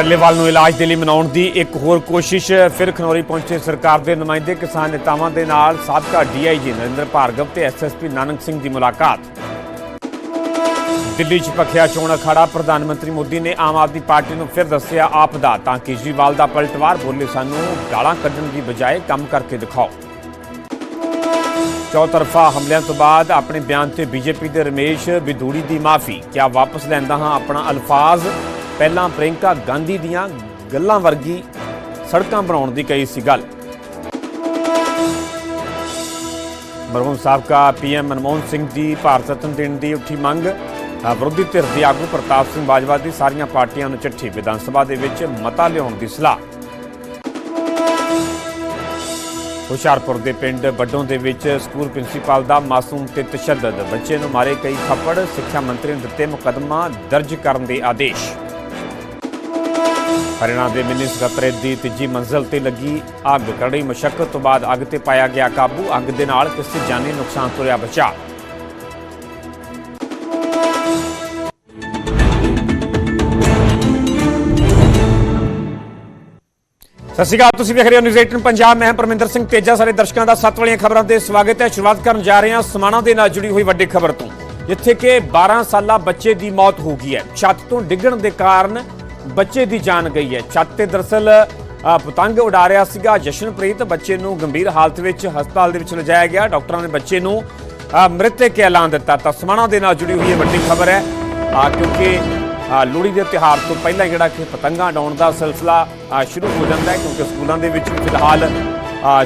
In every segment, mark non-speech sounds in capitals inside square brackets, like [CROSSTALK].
ਡੱਲੇਵਾਲ ਨੂੰ ਇਲਾਜ ਦੇ ਲਈ ਮਨਾਉਣ ਦੀ ਇੱਕ ਹੋਰ ਕੋਸ਼ਿਸ਼, ਫਿਰ ਖਨੌਰੀ ਪਹੁੰਚੇ ਸਰਕਾਰ ਦੇ ਨੁਮਾਇੰਦੇ ਕਿਸਾਨ ਨੇਤਾਵਾਂ ਦੇ ਨਾਲ ਸਾਬਕਾ ਡੀਆਈਜੀ ਨਰਿੰਦਰ ਭਾਰਗਵ ਤੇ ਐਸਐਸਪੀ ਨਾਨਕ ਸਿੰਘ ਦੀ ਮੁਲਾਕਾਤ। ਦਿੱਲੀ 'ਚ ਪਖਿਆ ਚੋਣ ਅਖਾੜਾ, ਪ੍ਰਧਾਨ ਮੰਤਰੀ ਮੋਦੀ ਨੇ ਆਮ ਆਦਮੀ ਪਾਰਟੀ ਨੂੰ ਫਿਰ ਦੱਸਿਆ ਆਪ ਦਾ ਤਾਂ ਕੇਜਰੀਵਾਲ ਦਾ ਪਲਟਵਾਰ, ਬੋਲੇ ਸਾਨੂੰ ਗਾਲਾਂ ਕੱਢਣ ਦੀ ਬਜਾਏ ਕੰਮ ਕਰਕੇ ਦਿਖਾਓ। ਚੌਤਰਫਾ ਹਮਲਿਆਂ ਤੋਂ ਬਾਅਦ ਆਪਣੇ ਬਿਆਨ ਤੇ ਬੀਜੇਪੀ ਦੇ ਰਮੇਸ਼ ਵਿਦੂੜੀ ਦੀ ਮਾਫੀ, ਕਿਆ ਵਾਪਸ ਲੈਂਦਾ ਹਾਂ ਆਪਣਾ ਅਲਫਾਜ਼? ਪਹਿਲਾਂ ਪ੍ਰਿੰਕਾ ਗਾਂਧੀ ਦੀਆਂ ਗੱਲਾਂ ਵਰਗੀ ਸੜਕਾਂ ਬਣਾਉਣ ਦੀ ਕਹੀ ਸੀ ਗੱਲ। ਮਰਹੂਮ ਸਾਬਕਾ ਪੀਐਮ ਮਨਮੋਹਨ ਸਿੰਘ ਦੀ ਭਾਰਤ ਰਤਨ ਦੇਣ ਦੀ ਉੱਠੀ ਮੰਗ ਵਿਰੋਧੀ ਧਿਰ ਦੇ ਆਗੂ ਪ੍ਰਤਾਪ ਸਿੰਘ ਬਾਜਵਾ ਦੀ ਸਾਰੀਆਂ ਪਾਰਟੀਆਂ ਨੂੰ ਚਿੱਠੀ, ਵਿਧਾਨ ਸਭਾ ਦੇ ਵਿੱਚ ਮਤਾ ਲਿਆਉਣ ਦੀ ਸਲਾਹ। ਹੁਸ਼ਿਆਰਪੁਰ ਦੇ ਪਿੰਡ ਬੱਡੋਂ ਦੇ ਵਿੱਚ ਸਕੂਲ ਪ੍ਰਿੰਸੀਪਲ ਦਾ ਮਾਸੂਮ ਤੇ ਤਸ਼ੱਦਦ ਬੱਚੇ ਨੂੰ ਮਾਰੇ ਕਈ ਥੱਪੜ, ਸਿੱਖਿਆ ਮੰਤਰੀ ਨੇ ਦਿੱਤੇ ਮੁਕੱਦਮਾ ਦਰਜ ਕਰਨ ਦੇ ਆਦੇਸ਼। ਹਰਿਆਣਾ ਦੇ ਮਿੰਨੀ ਸਕੱਤਰੇਤ ਦੀ ਤੀਜੀ ਮੰਜ਼ਲ ਤੇ ਲੱਗੀ ਅੱਗ। ਕੜੀ ਮੁਸ਼ਕਲ ਤੋਂ ਬਾਅਦ ਅੱਗ ਤੇ ਪਾਇਆ ਗਿਆ ਕਾਬੂ। ਅੱਗ ਦੇ ਨਾਲ ਕਿਸੇ ਜਾਨੀ ਨੁਕਸਾਨ ਤੋਂ ਰਿਹਾ ਬਚਾ ਸਤਿ ਸ਼੍ਰੀ ਅਕਾਲ, ਤੁਸੀਂ ਵੇਖ ਰਹੇ ਹੋ ਨਿਊਜ਼ 18 ਪੰਜਾਬ। ਮੈਂ ਪਰਮਿੰਦਰ ਸਿੰਘ ਤੇਜਾ। ਸਾਰੇ ਦਰਸ਼ਕਾਂ ਦਾ ਸੱਤ ਵਾਲੀਆਂ ਖਬਰਾਂ ਤੇ ਸਵਾਗਤ ਹੈ। ਸ਼ੁਰੂਆਤ ਕਰਨ ਜਾ ਰਹੇ ਹਾਂ ਸਮਾਣਾ ਦੇ ਨਾਲ ਜੁੜੀ ਹੋਈ ਵੱਡੀ ਖਬਰ ਤੋਂ, ਜਿੱਥੇ ਕਿ 12 ਸਾਲਾ ਬੱਚੇ ਦੀ ਮੌਤ ਹੋ ਗਈ ਹੈ। ਛੱਤ ਤੋਂ ਡਿੱਗਣ ਦੇ ਕਾਰਨ ਬੱਚੇ ਦੀ ਜਾਨ ਗਈ ਹੈ। ਛੱਤ ਤੇ ਦਰਸਲ ਪਤੰਗ ਉਡਾ ਰਿਹਾ ਸੀਗਾ। ਜਸ਼ਨਪ੍ਰੀਤ ਬੱਚੇ ਨੂੰ ਗੰਭੀਰ ਹਾਲਤ ਵਿੱਚ ਹਸਪਤਾਲ ਦੇ ਵਿੱਚ ਲਿਜਾਇਆ ਗਿਆ। ਡਾਕਟਰਾਂ ਨੇ ਬੱਚੇ ਨੂੰ ਮ੍ਰਿਤਕ ਐਲਾਨ ਦਿੱਤਾ। ਤਸਮਾਣਾ ਦੇ ਨਾਲ ਜੁੜੀ ਹੋਈ ਇਹ ਵੱਡੀ ਖਬਰ ਹੈ। ਆ ਕਿਉਂਕਿ ਲੋਹੜੀ ਦੇ ਤਿਉਹਾਰ ਤੋਂ ਪਹਿਲਾਂ ਜਿਹੜਾ ਕਿ ਪਤੰਗਾਂ ਉਡਾਉਣ ਦਾ ਸਿਲਸਿਲਾ ਸ਼ੁਰੂ ਹੋ ਜਾਂਦਾ ਹੈ। ਕਿਉਂਕਿ ਸਕੂਲਾਂ ਦੇ ਵਿੱਚ ਫਿਲਹਾਲ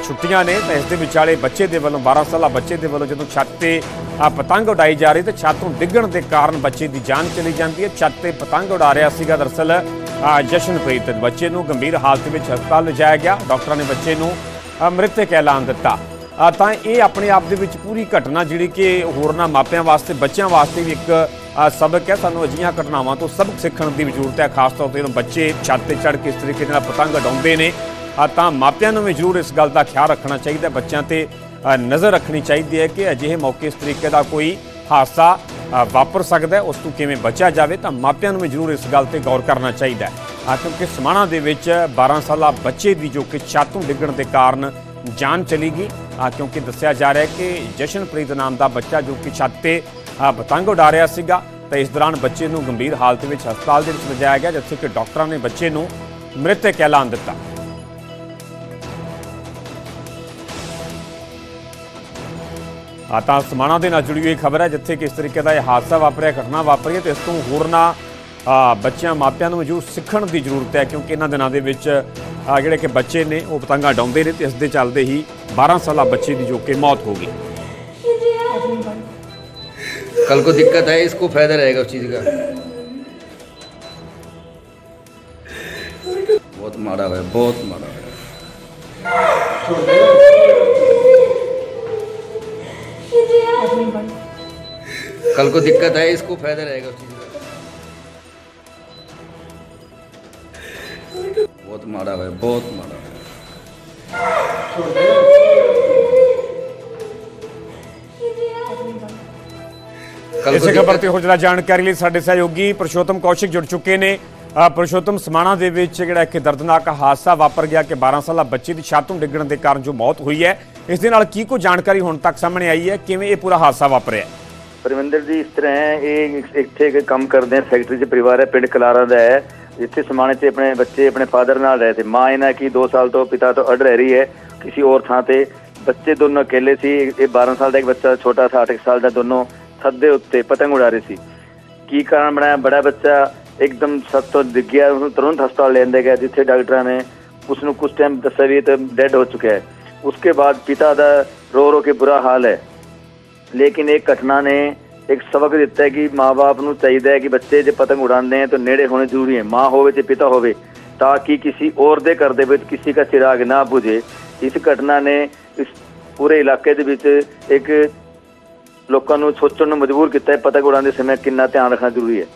ਛੁੱਟੀਆਂ ਨੇ ਤਾਂ ਇਸ ਦੇ ਵਿਚਾਲੇ ਬੱਚੇ ਦੇ ਵੱਲੋਂ 12 ਸਾਲਾ ਬੱਚੇ ਦੇ ਵੱਲੋਂ ਜਦੋਂ ਛੱਤ ਤੇ ਪਤੰਗ ਉਡਾਈ ਜਾ ਰਹੀ ਤੇ ਛੱਤ ਤੋਂ ਡਿੱਗਣ ਦੇ ਕਾਰਨ ਬੱਚੇ ਦੀ ਜਾਨ ਚਲੀ ਜਾਂਦੀ ਹੈ। ਛੱਤ ਤੇ ਪਤੰਗ ਉਡਾ ਰਿਹਾ ਸੀਗਾ ਦਰਅਸਲ ਜਸ਼ਨਪ੍ਰੀਤ। ਬੱਚੇ ਨੂੰ ਗੰਭੀਰ ਹਾਲਤ ਵਿੱਚ ਹਸਪਤਾਲ ਲਿਜਾਇਆ ਗਿਆ। ਡਾਕਟਰਾਂ ਨੇ ਬੱਚੇ ਨੂੰ ਮ੍ਰਿਤਕ ਐਲਾਨ ਦਿੱਤਾ। ਤਾਂ ਇਹ ਆਪਣੇ ਆਪ ਦੇ ਵਿੱਚ ਪੂਰੀ ਘਟਨਾ ਜਿਹੜੀ ਕਿ ਹੋਰਨਾਂ ਮਾਪਿਆਂ ਵਾਸਤੇ, ਬੱਚਿਆਂ ਵਾਸਤੇ ਵੀ ਇੱਕ ਸਬਕ ਹੈ। ਸਾਨੂੰ ਅਜਿਹੀਆਂ ਘਟਨਾਵਾਂ ਤੋਂ ਸਬਕ ਸਿੱਖਣ ਦੀ ਵੀ ਜ਼ਰੂਰਤ ਹੈ, ਖਾਸ ਤੌਰ ਤੇ ਜਦੋਂ ਬੱਚੇ ਛੱਤ ਤੇ ਚੜ੍ਹ ਕੇ ਇਸ ਤਰੀਕੇ ਨਾਲ ਪਤੰਗ ਉਡਾਉਂਦੇ ਨੇ। ਤਾਂ ਮਾਪਿਆਂ ਨੂੰ ਵੀ ਜ਼ਰੂਰ ਇਸ ਗੱਲ ਦਾ ਖਿਆਲ ਰੱਖਣਾ ਚਾਹੀਦਾ ਬੱਚਿਆਂ ਤੇ ਨਜ਼ਰ ਰੱਖਣੀ ਚਾਹੀਦੀ ਹੈ ਕਿ ਅਜਿਹੇ ਮੌਕੇ ਇਸ ਤਰੀਕੇ ਦਾ ਕੋਈ ਹਾਦਸਾ ਵਾਪਰ ਸਕਦਾ ਹੈ। ਉਸ ਤੋਂ ਕਿਵੇਂ ਬਚਿਆ ਜਾਵੇ ਤਾਂ ਮਾਪਿਆਂ ਨੂੰ ਵੀ ਜ਼ਰੂਰ ਇਸ ਗੱਲ ਤੇ ਗੌਰ ਕਰਨਾ ਚਾਹੀਦਾ ਹੈ। ਕਿਉਂਕਿ ਸਮਾਣਾ ਦੇ ਵਿੱਚ 12 ਸਾਲਾ ਬੱਚੇ ਦੀ ਜੋ ਕਿ ਛੱਤ ਤੋਂ ਡਿੱਗਣ ਦੇ ਕਾਰਨ ਜਾਨ ਚਲੀ ਗਈ। ਕਿਉਂਕਿ ਦੱਸਿਆ ਜਾ ਰਿਹਾ ਹੈ ਕਿ ਜਸ਼ਨਪ੍ਰੀਤ ਨਾਮ ਦਾ ਬੱਚਾ ਜੋ ਕਿ ਛੱਤ ਤੇ ਆ, ਪਤੰਗ ਉਡਾ ਰਿਹਾ ਸੀਗਾ ਤਾਂ ਇਸ ਦੌਰਾਨ ਬੱਚੇ ਨੂੰ ਗੰਭੀਰ ਹਾਲਤ ਵਿੱਚ ਹਸਪਤਾਲ ਦੇ ਵਿੱਚ ਲਿਜਾਇਆ ਗਿਆ ਜਿੱਥੇ ਕਿ ਡਾਕਟਰਾਂ ਨੇ ਬੱਚੇ ਨੂੰ ਮ੍ਰਿਤਕ ਐਲਾਨ ਦਿੱਤਾ। ਆ ਤਾਂ ਸਮਾਣਾ ਦੇ ਨਾਲ ਜੁੜੀ ਹੋਈ ਖਬਰ ਹੈ ਜਿੱਥੇ ਕਿ ਇਸ ਤਰੀਕੇ ਦਾ ਇਹ ਹਾਦਸਾ ਵਾਪਰਿਆ ਘਟਨਾ ਵਾਪਰੀ ਹੈ ਤੇ ਇਸ ਤੋਂ ਹੋਰਨਾਂ ਆ, ਬੱਚਿਆਂ ਮਾਪਿਆਂ ਨੂੰ ਮੌਜੂਦ ਸਿੱਖਣ ਦੀ ਜ਼ਰੂਰਤ ਹੈ ਕਿਉਂਕਿ ਇਹਨਾਂ ਦਿਨਾਂ ਦੇ ਵਿੱਚ ਆ, ਜਿਹੜੇ ਕਿ ਬੱਚੇ ਨੇ ਉਹ ਪਤੰਗਾਂ ਡਾਉਂਦੇ ਨੇ ਤੇ ਇਸ ਦੇ ਚੱਲਦੇ ਹੀ 12 ਸਾਲਾ ਬੱਚੇ ਦੀ ਜੋ ਕਿ ਮੌਤ ਹੋ ਗਈ कल को दिक्कत है इसको फायदा रहेगा उस चीज़ का बहुत मारा हुआ है बहुत मारा हुआ है कल को दिक्कत है इसको फायदा रहेगा उस चीज़ का बहुत मारा हुआ है बहुत मारा हुआ है कल को ਇਸੇ ਖਬਰ दिक्कत ਤੇ ਹੋਰ ਜ਼ਿਆਦਾ ਜਾਣਕਾਰੀ ਲਈ ਸਾਡੇ ਸਹਿਯੋਗੀ ਪ੍ਰਸ਼ੋਤਮ ਕੌਸ਼ਿਕ ਜੁੜ ਚੁੱਕੇ ਨੇ ਅ, ਪ੍ਰਸ਼ੋਤਮ ਸਮਾਣਾ ਦੇ ਵਿੱਚ ਜਿਹੜਾ ਇੱਕ ਦਰਦਨਾਕ ਹਾਦਸਾ ਵਾਪਰ ਗਿਆ ਕਿ 12 ਸਾਲਾ ਬੱਚੇ ਦੀ ਛੱਤ ਤੋਂ ਡਿੱਗਣ ਦੇ ਕਾਰਨ ਜੋ ਮੌਤ ਹੋਈ ਹੈ ਇਸ ਦੇ ਨਾਲ ਕੀ ਕੋ ਜਾਣਕਾਰੀ ਹੁਣ ਤੱਕ ਸਾਹਮਣੇ ਆਈ ਹੈ? ਕਿਵੇਂ ਇਹ ਪੂਰਾ ਹਾਦਸਾ ਵਾਪਰਿਆ? ਪਰਵਿੰਦਰ ਜੀ, ਇਸ ਤਰ੍ਹਾਂ ਹੈ, ਇਹ ਇੱਥੇ ਕੰਮ ਕਰਦੇ ਆ, ਫੈਕਟਰੀ 'ਚ ਪਰਿਵਾਰ ਹੈ, ਪਿੰਡ ਕਲਾਰਾ ਦਾ ਹੈ। ਇੱਥੇ ਸਮਾਣੇ 'ਚ ਆਪਣੇ ਬੱਚੇ, ਆਪਣੇ ਫਾਦਰ ਨਾਲ ਰਹੇ ਤੇ ਮਾਂ ਇਹਨਾਂ ਕੀ 2 ਸਾਲ ਤੋਂ ਪਿਤਾ ਤੋਂ ਅੜ ਰਹੀ ਹੈ, ਕਿਸੇ ਹੋਰ ਥਾਂ ਤੇ। ਬੱਚੇ ਦੋਨੋਂ ਅਕੇਲੇ ਸੀ, ਇਹ 12 ਸਾਲ ਦਾ ਇੱਕ ਬੱਚਾ, ਛੋਟਾ ਥਾ 8 ਸਾਲ ਦਾ ਦੋਨੋਂ ਛੱਤ ਦੇ ਉੱਤੇ ਪਤੰਗ ਉਡਾ ਰਹੇ ਸੀ। ਕੀ ਕਾਰਨ ਬਣਾਇਆ? ਬੜਾ ਬੱਚਾ ਇੱਕਦਮ ਛੱਤ ਤੋਂ ਡਿੱਗ ਗਿਆ ਉਹਨੂੰ ਤੁਰੰਤ ਹਸਪਤਾਲ ਲੈਂਦੇ ਗਏ, ਜਿੱਥੇ ਡਾਕਟਰਾਂ ਨੇ ਉਸ ਨੂੰ ਕੁਝ ਟਾਈਮ ਦੱਸਿਆ ਵੀ ਇਹ ਡੈਡ ਹੋ ਚੁੱਕਿਆ ਹੈ। ਉਸਕੇ ਬਾਅਦ ਪਿਤਾ ਦਾ ਰੋ ਰੋ ਕੇ ਬੁਰਾ ਹਾਲ ਹੈ ਲੇਕਿਨ ਇਹ ਘਟਨਾ ਨੇ ਇੱਕ ਸਬਕ ਦਿੱਤਾ ਹੈ ਕਿ ਮਾਪੇ ਨੂੰ ਚਾਹੀਦਾ ਹੈ ਕਿ ਬੱਚੇ ਜੇ ਪਤੰਗ ਉਡਾਉਂਦੇ ਹੈ ਤਾਂ ਨੇੜੇ ਹੋਣੇ ਜ਼ਰੂਰੀ ਹੈ ਮਾਂ ਹੋਵੇ ਤੇ ਪਿਤਾ ਹੋਵੇ ਤਾਂ ਕਿ ਕਿਸੇ ਔਰ ਦੇ ਘਰ ਦੇ ਵਿੱਚ ਕਿਸੇ ਦਾ ਚਿਰਾਗ ਨਾ ਬੁਝੇ ਇਸ ਘਟਨਾ ਨੇ ਇਸ ਪੂਰੇ ਇਲਾਕੇ ਦੇ ਵਿੱਚ ਇੱਕ ਲੋਕਾਂ ਨੂੰ ਸੋਚਣ ਨੂੰ ਮਜਬੂਰ ਕੀਤਾ ਹੈ ਪਤੰਗ ਉਡਾਉਂਦੇ ਸਮੇਂ ਕਿੰਨਾ ਧਿਆਨ ਰੱਖਣਾ ਜ਼ਰੂਰੀ ਹੈ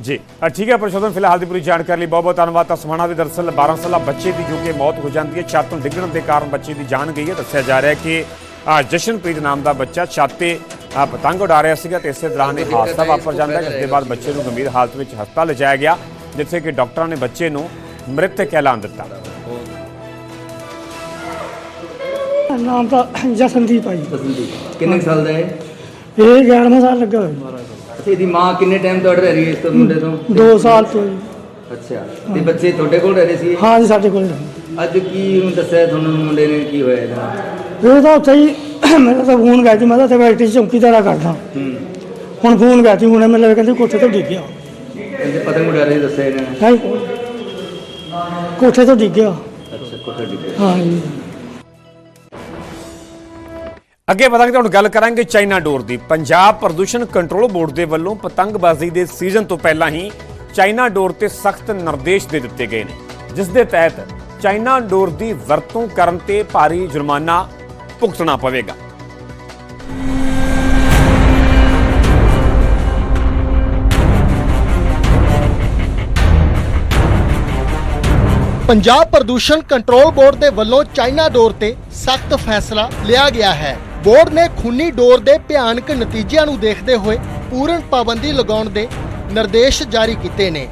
ਜੀ। ਠੀਕ ਹੈ ਪ੍ਰਸ਼ੋਤਮ ਫਿਲਹਾਲ ਦੀ ਪੂਰੀ ਜਾਣਕਾਰੀ ਲਈ ਬਹੁਤ ਬਹੁਤ ਧੰਨਵਾਦ। ਤਾਂ ਸਮਾਣਾ ਦੇ ਦਰਸਲ 12 ਸਾਲਾ ਬੱਚੇ ਦੀ ਜੋ ਕਿ ਮੌਤ ਹੋ ਜਾਂਦੀ ਹੈ ਛੱਤ ਤੋਂ ਡਿੱਗਣ ਦੇ ਕਾਰਨ ਬੱਚੇ ਦੀ ਜਾਨ ਗਈ ਹੈ। ਦੱਸਿਆ ਜਾ ਰਿਹਾ ਹੈ ਕਿ ਜਸ਼ਨਪ੍ਰੀਤ ਨਾਮ ਦਾ ਬੱਚਾ ਛੱਤ ਤੇ ਪਤੰਗ ਉਡਾ ਰਿਹਾ ਸੀਗਾ ਤੇ ਇਸੇ ਦੌਰਾਨ ਇਹ ਹਾਦਸਾ ਵਾਪਰ ਜਾਂਦਾ ਹੈ ਜਿਸ ਦੇ ਬਾਅਦ ਬੱਚੇ ਨੂੰ ਗੰਭੀਰ ਹਾਲਤ ਵਿੱਚ ਹਸਪਤਾਲ ਲਿਜਾਇਆ ਗਿਆ ਜਿੱਥੇ ਕਿ ਡਾਕਟਰਾਂ ਨੇ ਬੱਚੇ ਨੂੰ ਮ੍ਰਿਤਕ ਐਲਾਨ ਦਿੱਤਾ। ਨਾਮ ਤਾਂ ਜਸਨਦੀਪ ਆ ਜੀ। ਕਿੰਨੇ ਸਾਲ ਦਾ ਹੈ ਇਹ 11ਵਾਂ ਸਾਲ ਲੱਗਾ ਹੋਇਆ। ਅੱਛਾ ਇਹਦੀ ਮਾਂ ਕਿੰਨੇ ਟਾਈਮ ਤੋਂ ਅੜ ਰਹੀ ਹੈ ਇਸ ਤੋਂ ਮੁੰਡੇ ਤੋਂ? 2 ਸਾਲ ਤੋਂ ਜੀ। ਅੱਛਾ ਤੇ ਬੱਚੇ ਤੁਹਾਡੇ ਕੋਲ ਰਹਿ ਰਹੇ ਸੀ ਹਾਂ ਜੀ ਸਾਡੇ ਕੋਲ। ਅੱਜ ਕੀ ਉਹਨੂੰ ਦੱਸਿਆ ਤੁਹਾਨੂੰ ਮੁੰਡੇ ਨੇ ਕੀ ਹੋਇਆ ਇਹਦਾ ਇਹ ਤਾਂ ਉੱਥੇ ਹੀ ਮੇਰਾ ਤਾਂ ਫੋਨ ਗਿਆ ਸੀ ਮੈਂ ਤਾਂ ਇੱਥੇ ਫੈਕਟਰੀ 'ਚ ਚੌਕੀਦਾਰਾ ਕਰਦਾ। ਹੂੰ। ਹੁਣ ਫੋਨ ਗਿਆ ਸੀ ਹੁਣੇ ਮੈਨੂੰ ਕਹਿੰਦੇ ਕੋਠੇ ਤੋਂ ਡਿੱਗ ਗਿਆ। ਇਹਦੇ ਪਤੰਗ ਉਡਾ ਰਹੇ ਦੱਸਿਆ ਇਹਨਾਂ। ਨੇ ਹੈ? ਕੋਠੇ ਤੋਂ ਡਿੱਗ ਗਿਆ। ਅੱਛਾ ਕੋਠਾ ਡਿੱਗਿਆ ਹਾਂ ਜੀ। ਅੱਗੇ ਵਧਾਂਗੇ ਹੁਣ ਗੱਲ ਕਰਾਂਗੇ ਚਾਈਨਾ ਡੋਰ ਦੀ। ਪੰਜਾਬ ਪ੍ਰਦੂਸ਼ਣ ਕੰਟਰੋਲ ਬੋਰਡ ਦੇ ਵੱਲੋਂ ਪਤੰਗਬਾਜ਼ੀ ਦੇ ਸੀਜ਼ਨ ਤੋਂ ਪਹਿਲਾਂ ਹੀ ਚਾਈਨਾ ਡੋਰ ਤੇ ਸਖਤ ਨਿਰਦੇਸ਼ ਦੇ ਦਿੱਤੇ ਗਏ ਨੇ, ਜਿਸ ਦੇ ਤਹਿਤ ਚਾਈਨਾ ਡੋਰ ਦੀ ਵਰਤੋਂ ਕਰਨ ਤੇ ਭਾਰੀ ਜੁਰਮਾਨਾ ਭੁਗਤਣਾ ਪਵੇਗਾ। ਪੰਜਾਬ ਪ੍ਰਦੂਸ਼ਣ ਕੰਟਰੋਲ ਬੋਰਡ ਦੇ ਵੱਲੋਂ ਚਾਈਨਾ ਡੋਰ ਤੇ ਸਖਤ ਫੈਸਲਾ ਲਿਆ ਗਿਆ ਹੈ। ਬੋਰਡ ਨੇ ਖੂਨੀ ਡੋਰ ਦੇ ਭਿਆਨਕ ਨਤੀਜਿਆਂ ਨੂੰ ਦੇਖਦੇ ਹੋਏ ਪੂਰਨ ਪਾਬੰਦੀ ਲਗਾਉਣ ਦੇ ਨਿਰਦੇਸ਼ ਜਾਰੀ ਕੀਤੇ ਨੇ।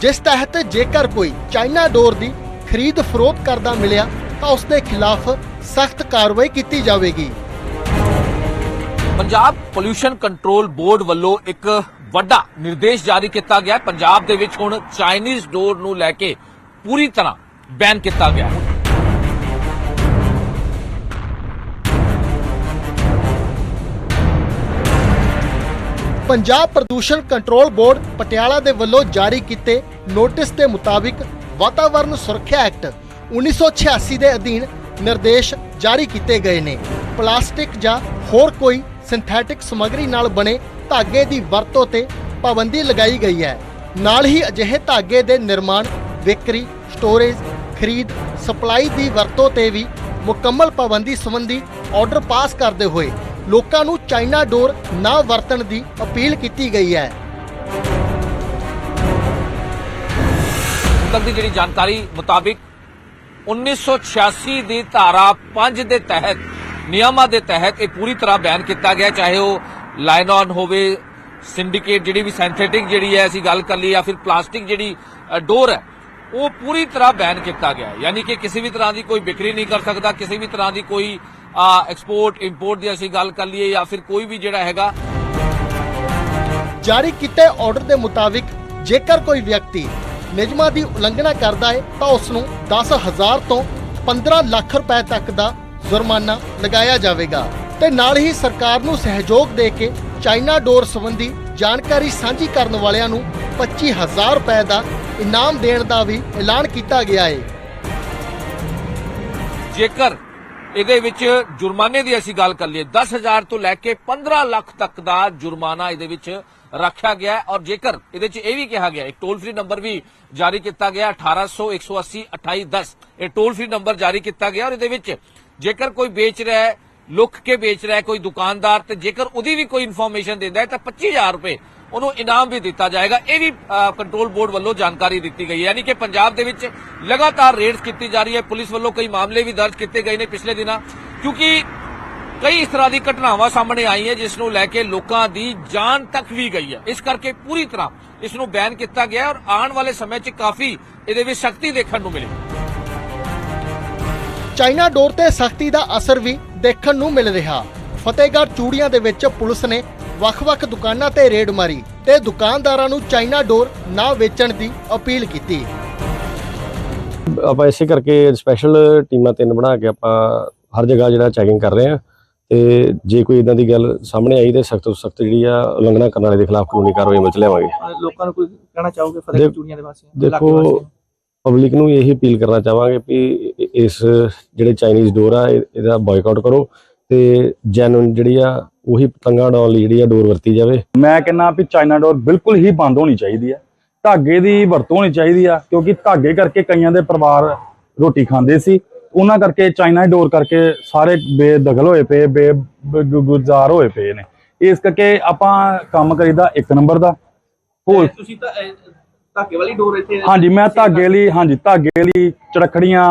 ਜਿਸ ਤਹਿਤ ਜੇਕਰ ਕੋਈ ਚਾਈਨਾ ਡੋਰ ਦੀ ਖਰੀਦ ਫਰੋਖਤ ਕਰਦਾ ਮਿਲਿਆ, ਤਾਂ ਉਸ ਦੇ ਖਿਲਾਫ ਸਖਤ ਕਾਰਵਾਈ ਕੀਤੀ ਜਾਵੇਗੀ। ਪੰਜਾਬ ਪੋਲਿਊਸ਼ਨ ਕੰਟਰੋਲ ਬੋਰਡ ਵੱਲੋਂ ਇੱਕ ਵੱਡਾ ਨਿਰਦੇਸ਼ ਜਾਰੀ ਕੀਤਾ ਗਿਆ। ਪੰਜਾਬ ਦੇ ਵਿੱਚ ਹੁਣ ਚਾਈਨੀਜ਼ ਡੋਰ ਨੂੰ ਲੈ ਕੇ ਪੂਰੀ ਤਰ੍ਹਾਂ ਬੈਨ ਕੀਤਾ ਗਿਆ। ਪੰਜਾਬ ਪ੍ਰਦੂਸ਼ਣ ਕੰਟਰੋਲ ਬੋਰਡ ਪਟਿਆਲਾ ਦੇ ਵੱਲੋਂ ਜਾਰੀ ਕੀਤੇ ਨੋਟਿਸ ਦੇ ਮੁਤਾਬਿਕ ਵਾਤਾਵਰਣ ਸੁਰੱਖਿਆ ਐਕਟ 1986 ਦੇ ਅਧੀਨ ਨਿਰਦੇਸ਼ ਜਾਰੀ ਕੀਤੇ ਗਏ ਨੇ। ਪਲਾਸਟਿਕ ਜਾਂ ਹੋਰ ਕੋਈ ਸਿੰਥੈਟਿਕ ਸਮੱਗਰੀ ਨਾਲ ਬਣੇ ਧਾਗੇ ਦੀ ਵਰਤੋਂ ਤੇ ਪਾਬੰਦੀ ਲਗਾਈ ਗਈ ਹੈ। ਨਾਲ ਹੀ ਅਜਿਹੇ ਧਾਗੇ ਦੇ ਨਿਰਮਾਣ, ਵਿਕਰੀ, ਸਟੋਰੇਜ, ਖਰੀਦ, ਸਪਲਾਈ ਦੀ ਵਰਤੋਂ ਤੇ ਵੀ ਮੁਕੰਮਲ ਪਾਬੰਦੀ ਸੰਬੰਧੀ ਆਰਡਰ ਪਾਸ ਕਰਦੇ ਹੋਏ ਲੋਕਾਂ ਨੂੰ ਚਾਈਨਾ ਡੋਰ ਨਾ ਵਰਤਣ ਦੀ ਅਪੀਲ ਕੀਤੀ ਗਈ ਹੈ। ਤੱਕ ਦੀ ਜਿਹੜੀ ਜਾਣਕਾਰੀ ਮੁਤਾਬਿਕ 1986 ਦੀ ਧਾਰਾ 5 ਦੇ ਤਹਿਤ, ਨਿਯਮਾਂ ਦੇ ਤਹਿਤ ਇਹ ਪੂਰੀ ਤਰ੍ਹਾਂ ਬੈਨ ਕੀਤਾ ਗਿਆ, ਚਾਹੇ ਉਹ ਲਾਈਨਨ ਹੋਵੇ, ਸਿੰਡੀਕੇਟ ਜਿਹੜੀ ਵੀ ਸਿੰਥੈਟਿਕ ਜਿਹੜੀ ਹੈ, ਅਸੀਂ ਗੱਲ ਕਰ ਲਈ ਜਾਂ ਫਿਰ ਪਲਾਸਟਿਕ ਜਿਹੜੀ ਡੋਰ ਹੈ, ਉਹ ਪੂਰੀ ਤਰ੍ਹਾਂ ਬੈਨ ਕੀਤਾ ਗਿਆ ਯਾਨੀ ਕਿ ਕਿਸੇ ਵੀ ਤਰ੍ਹਾਂ ਦੀ ਕੋਈ ਵਿਕਰੀ ਨਹੀਂ ਕਰ ਸਕਦਾ, ਕਿਸੇ ਵੀ ਤਰ੍ਹਾਂ ਦੀ ਕੋਈ ਐਕਸਪੋਰਟ ਇੰਪੋਰਟ ਦੀ ਅਸੀਂ ਗੱਲ ਕਰ ਲਈਏ ਜਾਂ ਫਿਰ ਕੋਈ ਵੀ ਜਿਹੜਾ ਹੈਗਾ। ਜਾਰੀ ਕੀਤੇ ਆਰਡਰ ਦੇ ਮੁਤਾਬਿਕ ਜੇਕਰ ਕੋਈ ਵਿਅਕਤੀ ਨਿਯਮਾਂ ਦੀ ਉਲੰਘਣਾ ਕਰਦਾ ਹੈ ਤਾਂ ਉਸ ਨੂੰ 10000 ਤੋਂ 15 ਲੱਖ ਰੁਪਏ ਤੱਕ ਦਾ ਜੁਰਮਾਨਾ ਲਗਾਇਆ ਜਾਵੇਗਾ। ਤੇ ਨਾਲ ਹੀ ਸਰਕਾਰ ਨੂੰ ਸਹਿਯੋਗ ਦੇ ਕੇ ਚਾਈਨਾ ਡੋਰ ਸੰਬੰਧੀ ਜਾਣਕਾਰੀ ਸਾਂਝੀ ਕਰਨ ਵਾਲਿਆਂ ਨੂੰ 25000 ਰੁਪਏ ਦਾ ਇਨਾਮ ਦੇਣ ਦਾ ਵੀ ਐਲਾਨ ਕੀਤਾ ਗਿਆ ਹੈ। ਜੇਕਰ ਇਹਦੇ ਵਿੱਚ ਜੁਰਮਾਨੇ ਦੀ ਅਸੀਂ ਗੱਲ ਕਰ ਲਈਏ। 10000 ਤੋਂ ਲੈ ਕੇ 15 ਲੱਖ ਤੱਕ ਦਾ ਜੁਰਮਾਨਾ ਇਹਦੇ ਵਿੱਚ ਰੱਖਿਆ ਗਿਆ ਔਰ ਜੇਕਰ ਇਹਦੇ ਵਿੱਚ ਇਹ ਵੀ ਕਿਹਾ ਗਿਆ ਇੱਕ ਟੋਲ ਫ੍ਰੀ ਨੰਬਰ ਵੀ ਜਾਰੀ ਕੀਤਾ ਗਿਆ 1800 180 2810 ਇਹ ਟੋਲ ਫ੍ਰੀ ਨੰਬਰ ਜਾਰੀ ਕੀਤਾ ਗਿਆ। ਔਰ ਇਹਦੇ ਵਿੱਚ ਜੇਕਰ ਕੋਈ ਵੇਚ ਰਿਹਾ ਹੈ, ਲੁੱਕ ਕੇ ਵੇਚ ਰਿਹਾ ਹੈ, ਕੋਈ ਦੁਕਾਨਦਾਰ, ਤੇ ਜੇਕਰ ਉਹਦੀ ਵੀ ਕੋਈ ਇਨਫੋਰਮੇਸ਼ਨ ਦਿੰਦਾ ਹੈ, ਤਾਂ 25000 ਰੁਪਏ ਉਹਨੂੰ ਇਨਾਮ ਵੀ ਦਿੱਤਾ ਜਾਏਗਾ। ਇਹ ਵੀ ਕੰਟਰੋਲ ਬੋਰਡ ਵੱਲੋਂ ਜਾਣਕਾਰੀ ਦਿੱਤੀ ਗਈ ਹੈ। ਯਾਨੀ ਕਿ ਪੰਜਾਬ ਦੇ ਵਿੱਚ ਲਗਾਤਾਰ ਰੇਡਸ ਕੀਤੀ ਜਾ ਰਹੀ ਹੈ। ਪੁਲਿਸ ਵੱਲੋਂ ਕਈ ਮਾਮਲੇ ਵੀ ਦਰਜ ਕੀਤੇ ਗਏ ਨੇ ਪਿਛਲੇ ਦਿਨਾਂ। ਕਿਉਂਕਿ ਕਈ ਇਸ ਤਰ੍ਹਾਂ ਦੀ ਘਟਨਾਵਾਂ ਸਾਹਮਣੇ ਆਈ ਜਿਸ ਨੂੰ ਲੈ ਕੇ ਲੋਕਾਂ ਦੀ ਜਾਨ ਤੱਕ ਵੀ ਗਈ ਹੈ। ਇਸ ਕਰਕੇ ਪੂਰੀ ਤਰ੍ਹਾਂ ਇਸ ਨੂੰ ਬੈਨ ਕੀਤਾ ਗਿਆ ਔਰ ਆਉਣ ਵਾਲੇ ਸਮੇਂ 'ਚ ਕਾਫੀ ਇਹਦੇ ਵਿੱਚ ਸਖਤੀ ਦੇਖਣ ਨੂੰ ਮਿਲੇਗੀ ਚਾਈਨਾ ਡੋਰ ਤੇ ਸਖਤੀ ਦਾ ਅਸਰ ਵੀ ਦੇਖਣ ਨੂੰ ਮਿਲ ਰਿਹਾ। ਫਤਿਹਗੜ੍ਹ ਚੂੜੀਆਂ ਦੇ ਵਿੱਚ ਪੁਲਿਸ ਨੇ ਵੱਖ-ਵੱਖ ਦੁਕਾਨਾਂ ਤੇ ਰੇਡ ਮਾਰੀ ਤੇ ਦੁਕਾਨਦਾਰਾਂ ਨੂੰ ਚਾਈਨਾ ਡੋਰ ਨਾ ਵੇਚਣ ਦੀ ਅਪੀਲ ਕੀਤੀ। ਆਪਾਂ ਇਸੇ ਕਰਕੇ ਸਪੈਸ਼ਲ ਟੀਮਾਂ ਤਿੰਨ ਬਣਾ ਕੇ ਆਪਾਂ ਹਰ ਜਗ੍ਹਾ ਜਿਹੜਾ ਚੈਕਿੰਗ ਕਰ ਰਹੇ ਆ ਤੇ ਜੇ ਕੋਈ ਇਦਾਂ ਦੀ ਗੱਲ ਸਾਹਮਣੇ ਆਈ ਤੇ ਸਖਤ ਤੋਂ ਸਖਤ ਜਿਹੜੀ ਆ ਉਲੰਘਣਾ ਕਰਨ ਵਾਲੇ ਦੇ ਖਿਲਾਫ ਕਾਨੂੰਨੀ ਕਾਰਵਾਈ ਅਮਲ ਚ ਲਿਆਵਾਂਗੇ। ਲੋਕਾਂ ਨੂੰ ਕੋਈ ਕਹਿਣਾ ਚਾਹੋਗੇ ਫਤਿਹ ਚੂੜੀਆਂ ਦੇ ਵਾਸੀਆਂ ਦੇਖੋ? ਪਬਲਿਕ ਨੂੰ ਇਹੀ ਅਪੀਲ ਕਰਨਾ ਚਾਹਾਂਗੇ ਵੀ ਇ- ਇਸ ਜਿਹੜੇ ਚਾਈਨੀਜ਼ ਡੋਰ ਆ ਇਹ- ਇਹਦਾ ਬਾਈਕਾਟ ਕਰੋ। ਤੇ ਜੈਨੂਨ ਜਿਹੜੀ ਆ ਉਹੀ ਪਤੰਗਾਂ ਉਡਾਉਣ ਲਈ ਜਿਹੜੀ ਆ ਡੋਰ ਵਰਤੀ ਜਾਵੇ। ਮੈਂ ਕਹਿੰਨਾ ਵੀ ਚਾਈਨਾ ਡੋਰ ਬਿਲਕੁਲ ਹੀ ਬੰਦ ਹੋਣੀ ਚਾਹੀਦੀ ਹੈ ਧਾਗੇ ਦੀ ਵਰਤੋਂ ਹੋਣੀ ਚਾਹੀਦੀ ਆ ਕਿਉਂਕਿ ਧਾਗੇ ਕਰਕੇ ਕਈਆਂ ਦੇ ਪਰਿਵਾਰ ਰੋਟੀ ਖਾਂਦੇ ਸੀ। ਉਹਨਾਂ ਕਰਕੇ ਚਾਈਨਾ ਡੋਰ ਕਰਕੇ ਸਾਰੇ ਬੇਦਖਲ ਹੋਏ ਪਏ ਬੇ ਬ- ਗੁ- ਗੁਜ਼ਾਰ ਹੋਏ ਪਏ ਨੇ। ਇਸ ਕਰਕੇ ਆਪਾਂ ਕੰਮ ਕਰੀਦਾ ਇੱਕ ਨੰਬਰ ਦਾ। ਹੋਰ ਤੁਸੀਂ ਤਾਂ ਧਾਗੇ ਵਾਲੀ ਡੋਰ ਇੱਥੇ ਹਾਂਜੀ ਮੈਂ ਧਾਗੇ ਲਈ ਹਾਂਜੀ ਧਾਗੇ ਲਈ ਚੜਖੜੀਆਂ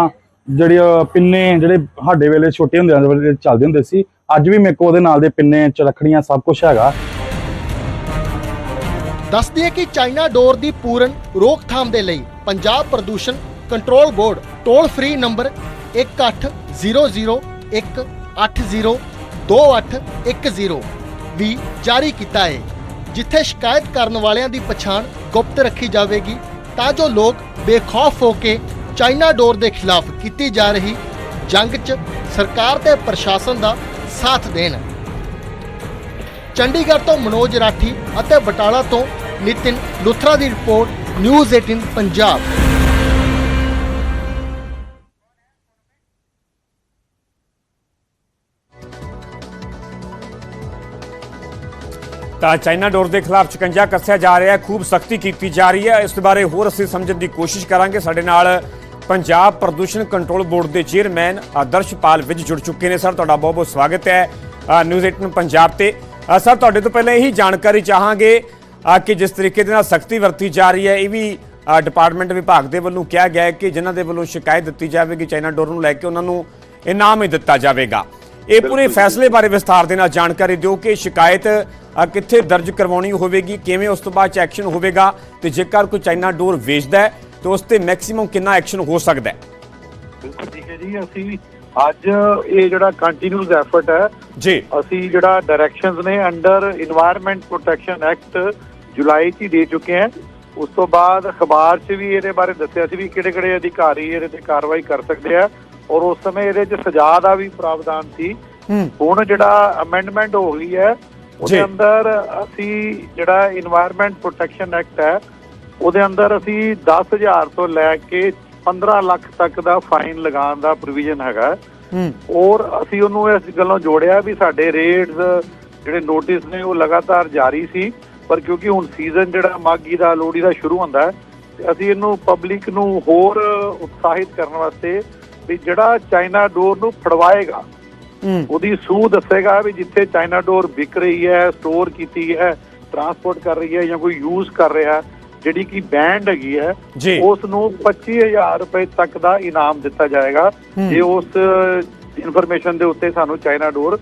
ਜਿਹੜੇ ਪਿੰਨੇ, ਜਿਹੜੇ ਸਾਡੇ ਵੇਲੇ ਛੋਟੇ ਹੁੰਦੇ ਵੇਲੇ ਚੱਲਦੇ ਹੁੰਦੇ ਸੀ, ਅੱਜ ਵੀ ਮੇਰੇ ਕੋਲ ਉਹਦੇ ਨਾਲ ਦੇ ਪਿੰਨੇ ਚੜਖੜੀਆਂ ਸਭ ਕੁਝ ਹੈਗਾ। ਦੱਸ ਦਈਏ ਕਿ ਚਾਈਨਾ ਡੋਰ ਦੀ ਪੂਰਨ ਰੋਕਥਾਮ ਦੇ ਲਈ ਪੰਜਾਬ ਪ੍ਰਦੂਸ਼ਣ control board toll free number 180018028110 ਵੀ ਜਾਰੀ ਕੀਤਾ ਹੈ, ਜਿੱਥੇ ਸ਼ਿਕਾਇਤ ਕਰਨ ਵਾਲਿਆਂ ਦੀ ਪਛਾਣ ਗੁਪਤ ਰੱਖੀ ਜਾਵੇਗੀ, ਤਾਂ ਜੋ ਲੋਕ ਬੇਖੌਫ ਹੋ ਕੇ ਚਾਈਨਾ ਡੋਰ ਦੇ ਖਿਲਾਫ ਕੀਤੀ ਜਾ ਰਹੀ ਜੰਗ 'ਚ ਸਰਕਾਰ ਤੇ ਪ੍ਰਸ਼ਾਸਨ ਦਾ ਸਾਥ ਦੇਣ। ਚੰਡੀਗੜ੍ਹ ਤੋਂ ਮਨੋਜ ਰਾਠੀ ਅਤੇ ਬਟਾਲਾ ਤੋਂ ਨਿਤਿਨ ਲੁਥਰਾ ਦੀ ਰਿਪੋਰਟ, ਨਿਊਜ਼ 18 ਪੰਜਾਬ। ਤਾਂ ਚਾਈਨਾ ਡੋਰ ਦੇ ਖਿਲਾਫ ਚਿਕੰਜਾ ਕੱਸਿਆ ਜਾ ਰਿਹਾ ਹੈ, ਖੂਬ ਸਖਤੀ ਕੀਤੀ ਜਾ ਰਹੀ ਹੈ। ਇਸ ਬਾਰੇ ਹੋਰ ਅਸੀਂ ਸਮਝਣ ਦੀ ਕੋਸ਼ਿਸ਼ ਕਰਾਂਗੇ। ਸਾਡੇ ਨਾਲ ਪੰਜਾਬ ਪ੍ਰਦੂਸ਼ਣ ਕੰਟਰੋਲ ਬੋਰਡ ਦੇ ਚੇਅਰਮੈਨ ਆਦਰਸ਼ਪਾਲ ਵਿਜ ਜੁੜ ਚੁੱਕੇ ਨੇ। ਸਰ ਤੁਹਾਡਾ ਬਹੁਤ ਬਹੁਤ ਸਵਾਗਤ ਹੈ। ਨਿਊਜ਼ 18 ਪੰਜਾਬ ਤੇ। ਸਰ ਤੁਹਾਡੇ ਤੋਂ ਪਹਿਲਾਂ ਇਹੀ ਜਾਣਕਾਰੀ ਚਾਹਾਂਗੇ ਕਿ ਜਿਸ ਤਰੀਕੇ ਦੇ ਨਾਲ ਸਖਤੀ ਵਰਤੀ ਜਾ ਰਹੀ ਹੈ ਇਹ ਵੀ ਡਿਪਾਰਟਮੈਂਟ ਵਿਭਾਗ ਦੇ ਵੱਲੋਂ ਕਿਹਾ ਗਿਆ ਹੈ ਕਿ ਜਿਨ੍ਹਾਂ ਦੇ ਵੱਲੋਂ ਸ਼ਿਕਾਇਤ ਦਿੱਤੀ ਜਾਵੇਗੀ ਚਾਈਨਾ ਡੋਰ ਨੂੰ ਲੈ ਕੇ ਉਹਨਾਂ ਨੂੰ ਇਨਾਮ ਹੀ ਦਿੱਤਾ ਜਾਵੇਗਾ। ਇਹ ਪੂਰੇ ਫੈਸਲੇ ਬਾਰੇ ਵਿਸਥਾਰ ਦੇ ਨਾਲ ਜਾਣਕਾਰੀ ਦਿਓ ਕਿ ਸ਼ਿਕਾਇਤ ਕਿੱਥੇ ਦਰਜ ਕਰਵਾਉਣੀ ਹੋਵੇਗੀ ਕਿਵੇਂ ਉਸ ਤੋਂ ਬਾਅਦ ਐਕਸ਼ਨ ਹੋਵੇਗਾ ਤੇ ਜੇਕਰ ਕੋਈ ਚਾਈਨਾ ਡੋਰ ਵੇਚਦਾ ਹੈ ਤੇ ਉਸ ਤੇ ਮੈਕਸਿਮਮ ਕਿੰਨਾ ਐਕਸ਼ਨ ਹੋ ਸਕਦਾ ਅੱਜ ਇਹ ਜਿਹੜਾ ਕੰਟੀਨਿਊਸ ਐਫਰਟ ਹੈ ਜੀ। ਅਸੀਂ ਜਿਹੜਾ ਡਾਇਰੈਕਸ਼ਨਸ ਨੇ ਅੰਡਰ এনवायरमेंट ਪ੍ਰੋਟੈਕਸ਼ਨ ਐਕਟ ਜੁਲਾਈ 'ਚ ਦੇ ਚੁੱਕੇ ਹਾਂ। ਉਸ ਤੋਂ ਬਾਅਦ ਅਖਬਾਰ 'ਚ ਵੀ ਇਹਦੇ ਬਾਰੇ ਦੱਸਿਆ ਸੀ ਵੀ ਕਿਹੜੇ-ਕਿਹੜੇ ਅਧਿਕਾਰੀ ਇਹਦੇ ਤੇ ਕਾਰਵਾਈ ਕਰ ਸਕਦੇ ਆ। ਔਰ ਉਸ ਸਮੇਂ ਇਹਦੇ 'ਚ ਸਜ਼ਾ ਦਾ ਵੀ ਪ੍ਰਾਵਧਾਨ ਸੀ। ਹੁਣ ਜਿਹੜਾ ਅਮੈਂਡਮੈਂਟ ਹੋ ਗਈ ਹੈ ਉਹਦੇ ਅੰਦਰ ਅਸੀਂ ਜਿਹੜਾ এনवायरमेंट ਪ੍ਰੋਟੈਕਸ਼ਨ ਐਕਟ ਹੈ ਉਹਦੇ ਅੰਦਰ ਅਸੀਂ 10000 ਤੋਂ ਲੈ ਕੇ 15 ਲੱਖ ਤੱਕ ਦਾ ਫਾਈਨ ਲਗਾਉਣ ਦਾ ਪ੍ਰੋਵੀਜ਼ਨ ਹੈਗਾ। ਹੂੰ। ਔਰ ਅਸੀਂ ਉਹਨੂੰ ਇਸ ਗੱਲੋਂ ਜੋੜਿਆ ਵੀ ਸਾਡੇ ਰੇਟਸ ਜਿਹੜੇ ਨੋਟਿਸ ਨੇ ਉਹ ਲਗਾਤਾਰ ਜਾਰੀ ਸੀ ਪਰ ਕਿਉਂਕਿ ਹੁਣ ਸੀਜ਼ਨ ਜਿਹੜਾ ਮਾਗੀ ਦਾ ਲੋਹੜੀ ਦਾ ਸ਼ੁਰੂ ਹੁੰਦਾ ਹੈ ਅਸੀਂ ਇਹਨੂੰ ਪਬਲਿਕ ਨੂੰ ਹੋਰ ਉਤਸ਼ਾਹਿਤ ਕਰਨ ਵਾਸਤੇ ਵੀ ਜਿਹੜਾ ਚਾਈਨਾ ਡੋਰ ਨੂੰ ਫੜਵਾਏਗਾ ਉਹਦੀ ਸੂਹ ਦੱਸੇਗਾ ਵੀ ਜਿੱਥੇ ਚਾਈਨਾ ਡੋਰ ਵਿਕ ਰਹੀ ਹੈ ਸਟੋਰ ਕੀਤੀ ਹੈ ਟਰਾਂਸਪੋਰਟ ਕਰ ਰਹੀ ਹੈ ਜਾਂ ਕੋਈ ਯੂਜ਼ ਕਰ ਰਿਹਾ ਹੈ, ਜਿਹੜੀ ਕਿ ਬੈਂਡ ਹੈਗੀ ਹੈ ਉਸ ਨੂੰ 25000 ਰੁਪਏ ਤੱਕ ਦਾ ਇਨਾਮ ਦਿੱਤਾ ਜਾਏਗਾ। ਜੇ ਉਸ ਇਨਫੋਰਮੇਸ਼ਨ ਦੇ ਉੱਤੇ ਸਾਨੂੰ ਚਾਈਨਾ ਡੋਰ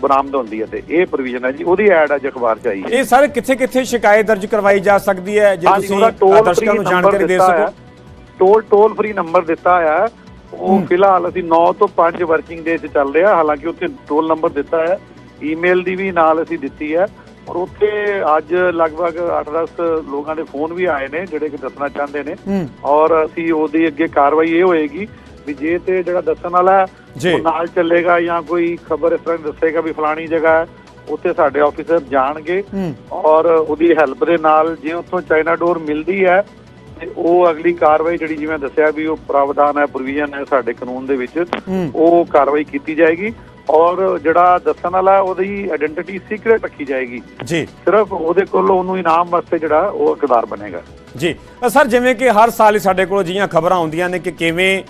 ਬਰਾਮਦ ਹੁੰਦੀ ਹੈ ਤੇ ਇਹ ਪ੍ਰੋਵੀਜ਼ਨ ਹੈ ਜੀ ਉਹਦੀ ਐਡ ਅੱਜ ਅਖਬਾਰ 'ਚ ਆਈ ਹੈ ਇਹ ਸਰ ਕਿੱਥੇ ਕਿੱਥੇ ਸ਼ਿਕਾਇਤ ਦਰਜ ਕਰਵਾਈ ਜਾ ਸਕਦੀ ਹੈ? ਜੇ ਤੁਸੀਂ ਦਰਸ਼ਕਾਂ ਨੂੰ ਜਾਣਕਾਰੀ ਦੇ ਸਕੋ। ਟੋਲ ਟੋਲ ਫ੍ਰੀ ਨੰਬਰ ਦਿੱਤਾ ਹੈ। ਉਹ ਫਿਲਹਾਲ ਅਸੀਂ 9 ਤੋਂ 5 ਵਰਕਿੰਗ ਡੇ 'ਚ ਚੱਲ ਰਿਹਾ ਹਾਲਾਂਕਿ ਉੱਥੇ ਟੋਲ ਨੰਬਰ ਦਿੱਤਾ ਹੈ। ਈਮੇਲ ਦੀ ਵੀ ਨਾਲ ਅਸੀਂ ਦਿੱਤੀ ਹੈ। ਔਰ ਉੱਥੇ ਅੱਜ ਲਗਭਗ 8-10 ਲੋਕਾਂ ਦੇ ਫੋਨ ਵੀ ਆਏ ਨੇ ਜਿਹੜੇ ਕਿ ਦੱਸਣਾ ਚਾਹੁੰਦੇ ਨੇ। ਔਰ ਅਸੀਂ ਉਹਦੀ ਅੱਗੇ ਕਾਰਵਾਈ ਇਹ ਹੋਏਗੀ ਵੀ ਜੇ ਤੇ ਜਿਹੜਾ ਦੱਸਣ ਵਾਲਾ। ਉਹ ਨਾਲ ਚੱਲੇਗਾ ਜਾਂ ਕੋਈ ਖਬਰ ਇਸ ਤਰ੍ਹਾਂ ਦੱਸੇਗਾ ਵੀ ਫਲਾਣੀ ਜਗ੍ਹਾ ਉੱਥੇ ਸਾਡੇ ਆਫੀਸਰ ਜਾਣਗੇ। ਔਰ ਉਹਦੀ ਹੈਲਪ ਦੇ ਨਾਲ ਜੇ ਉੱਥੋਂ ਚਾਈਨਾ ਡੋਰ ਮਿਲਦੀ ਹੈ ਤੇ ਉਹ ਅਗਲੀ ਕਾਰਵਾਈ ਜਿਹੜੀ ਜਿਵੇਂ ਦੱਸਿਆ ਵੀ ਉਹ ਪ੍ਰਾਵਧਾਨ ਹੈ ਪ੍ਰੋਵੀਜ਼ਨ ਹੈ ਸਾਡੇ ਕਾਨੂੰਨ ਦੇ ਵਿੱਚ ਉਹ ਕਾਰਵਾਈ ਕੀਤੀ ਜਾਏਗੀ। ਔਰ ਜਿਹੜਾ ਦੱਸਣ ਵਾਲਾ ਉਹਦੀ ਆਇਡੈਂਟੀਟੀ ਸੀਕ੍ਰੀਟ ਰੱਖੀ ਜਾਏਗੀ। ਜੀ। ਸਿਰਫ ਉਹਦੇ ਕੋਲੋਂ ਉਹਨੂੰ ਇਨਾਮ ਵਾਸਤੇ ਜਿਹੜਾ ਉਹ ਹੱਕਦਾਰ ਬਣੇਗਾ। ਜੀ। ਸਰ ਜਿਵੇਂ ਕਿ ਹਰ ਸਾਲ ਹੀ ਸਾਡੇ ਕੋਲ ਜਿਹੀਆਂ ਖਬਰਾਂ ਆਉਂਦੀਆਂ ਨੇ ਕਿ ਕਿਵੇਂ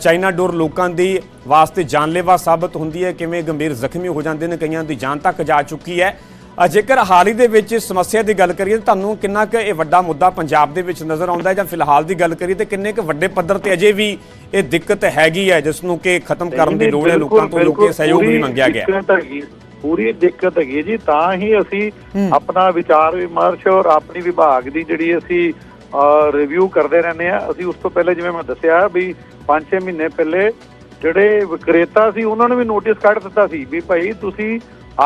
ਚਾਈਨਾ ਡੋਰ ਲੋਕਾਂ ਦੀ ਵਾਸਤੇ ਜਾਨਲੇਵਾ ਸਾਬਤ ਹੁੰਦੀ ਹੈ ਕਿਵੇਂ ਗੰਭੀਰ ਜ਼ਖਮੀ ਹੋ ਜਾਂਦੇ ਨੇ ਕਈਆਂ ਦੀ ਜਾਨ ਤੱਕ ਜਾ ਚੁੱਕੀ ਹੈ। ਜੇਕਰ ਹਾਲ ਹੀ ਦੇ ਵਿੱਚ ਇਸ ਸਮੱਸਿਆ ਦੀ ਗੱਲ ਕਰੀਏ ਤਾਂ ਤੁਹਾਨੂੰ ਕਿੰਨਾ ਕੁ ਇਹ ਵੱਡਾ ਮੁੱਦਾ ਪੰਜਾਬ ਦੇ ਵਿੱਚ ਨਜ਼ਰ ਆਉਂਦਾ ਹੈ? ਜਾਂ ਫਿਲਹਾਲ ਦੀ ਗੱਲ ਕਰੀਏ ਤੇ ਕਿੰਨੇ ਕੁ ਵੱਡੇ ਪੱਧਰ ਤੇ ਅਜੇ ਵੀ ਇਹ ਦਿੱਕਤ ਹੈਗੀ ਹੈ ਜਿਸ ਨੂੰ ਕਿ ਖਤਮ ਕਰਨ ਦੀ ਲੋੜ ਹੈ ਲੋਕਾਂ ਤੋਂ ਲੋਕੇ ਸਹਿਯੋਗ ਵੀ ਮੰਗਿਆ ਗਿਆ ਪੂਰੀ ਦਿੱਕਤ ਹੈਗੀ ਜੀ। ਤਾਂ ਹੀ ਅਸੀਂ। ਆਪਣਾ ਵਿਚਾਰ ਵਿਮਰਸ਼ ਔਰ ਆਪਣੀ ਵਿਭਾਗ ਦੀ ਜਿਹੜੀ ਅਸੀਂ ਰਿਵਿਊ ਕਰਦੇ ਰਹਿੰਦੇ ਆ ਅਸੀਂ ਉਸ ਤੋਂ ਪਹਿਲੇ ਜਿਵੇਂ ਮੈਂ ਦੱਸਿਆ ਵੀ 5-6 ਮਹੀਨੇ ਪਹਿਲੇ ਜਿਹੜੇ ਵਿਕਰੇਤਾ ਸੀ ਉਹਨਾਂ ਨੂੰ ਵੀ ਨੋਟਿਸ ਕੱਢ ਦਿੱਤਾ ਸੀ ਵੀ ਭਾਈ ਤੁਸੀਂ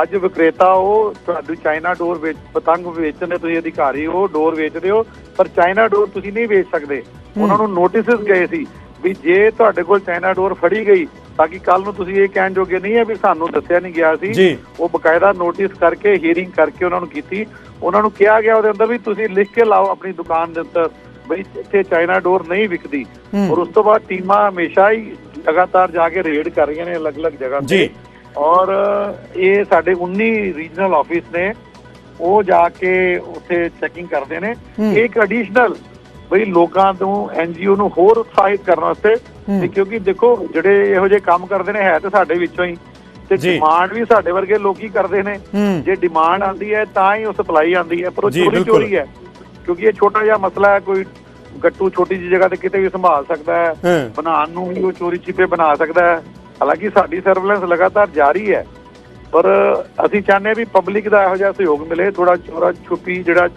ਅੱਜ ਵਿਕਰੇਤਾ ਉਹ ਤੁਹਾਡੀ ਚਾਈਨਾ ਡੋਰ ਵੇਚ ਪਤੰਗ ਵੇਚਣ ਦੇ ਤੁਸੀਂ ਅਧਿਕਾਰੀ ਹੋ ਡੋਰ ਵੇਚਦੇ ਹੋ ਪਰ ਚਾਈਨਾ ਡੋਰ ਤੁਸੀਂ ਨਹੀਂ ਵੇਚ ਸਕਦੇ ਉਹਨਾਂ ਨੂੰ ਨੋਟਿਸਸ ਗਏ ਸੀ ਵੀ ਜੇ ਤੁਹਾਡੇ ਕੋਲ ਚਾਈਨਾ ਡੋਰ ਫੜੀ ਗਈ ਤਾਂ ਕਿ ਕੱਲ ਨੂੰ ਤੁਸੀਂ ਇਹ ਕਹਿਣ ਜੋਗੇ ਨਹੀਂ ਹੈ ਵੀ ਸਾਨੂੰ ਦੱਸਿਆ ਨਹੀਂ ਗਿਆ ਸੀ। ਉਹ ਬਕਾਇਦਾ ਨੋਟਿਸ ਕਰਕੇ ਹੀਅਰਿੰਗ ਕਰਕੇ ਉਹਨਾਂ ਨੂੰ ਕੀਤੀ ਉਹਨਾਂ ਨੂੰ ਕਿਹਾ ਗਿਆ ਉਹਦੇ ਅੰਦਰ ਵੀ ਤੁਸੀਂ ਲਿਖ ਕੇ ਲਾਓ ਆਪਣੀ ਦੁਕਾਨ ਦੇ ਉੱਤੇ ਬਈ ਇੱਥੇ ਚਾਈਨਾ ਡੋਰ ਨਹੀਂ ਵਿਕਦੀ। ਔਰ ਉਸ ਤੋਂ ਬਾਅਦ ਟੀਮਾਂ ਹਮੇਸ਼ਾ ਹੀ ਲਗਾਤਾਰ ਜਾ ਕੇ ਰੇਡ ਕਰ ਰਹੀਆਂ ਨੇ ਅਲੱਗ-ਅਲੱਗ ਜਗ੍ਹਾ ਤੇ। ਔਰ ਇਹ ਸਾਡੇ 19 ਰੀਜਨਲ ਆਫਿਸ ਨੇ ਉਹ ਜਾ ਕੇ ਉੱਥੇ ਚੈਕਿੰਗ ਕਰਦੇ ਨੇ। ਇੱਕ ਐਡੀਸ਼ਨਲ ਬਈ ਲੋਕਾਂ ਨੂੰ ਐਨਜੀਓ ਨੂੰ ਹੋਰ ਉਤਸ਼ਾਹਿਤ ਕਰਨ ਵਾਸਤੇ। ਤੇ ਕਿਉਂਕਿ ਦੇਖੋ ਜਿਹੜੇ ਇਹੋ ਜਿਹੇ ਕੰਮ ਕਰਦੇ ਨੇ ਹੈ ਤੇ ਸਾਡੇ ਵਿੱਚੋਂ ਹੀ। ਤੇ। ਡਿਮਾਂਡ ਵੀ ਸਾਡੇ ਵਰਗੇ ਲੋਕੀ ਕਰਦੇ ਨੇ। ਜੇ ਡਿਮਾਂਡ ਆਂਦੀ ਹੈ ਤਾਂ ਹੀ ਉਹ ਸਪਲਾਈ ਆਂਦੀ ਹੈ। ਪਰ ਉਹ ਚੋਰੀ। ਚੋਰੀ ਹੈ। ਕਿਉਂਕਿ ਇਹ ਛੋਟਾ ਜਿਹਾ ਮਸਲਾ ਹੈ ਕੋਈ ਗੱਟੂ ਛੋਟੀ ਜਿਹੀ ਜਗ੍ਹਾ ਤੇ ਕਿਤੇ ਵੀ ਸੰਭਾਲ ਸਕਦਾ ਹੈ। ਬਣਾਉਣ ਨੂੰ ਵੀ ਉਹ ਚੋਰੀ ਛਿਪੇ ਬਣਾ ਸਕਦਾ ਹੈ। ਹਾਲਾਂਕਿ ਸਾਡੀ ਸਰਵੇਲੈਂਸ ਲਗਾਤਾਰ ਜਾਰੀ ਹੈ ਪਰ ਅਸੀਂ ਚਾਹੁੰਦੇ ਵੀ ਪਬਲਿਕ ਦਾ ਇਹੋ ਜਿਹਾ ਸਹਿਯੋਗ ਮਿਲੇ ਥੋੜਾ ਚੋਰਾ ਛੁਪੀ ਜਿਹੜਾ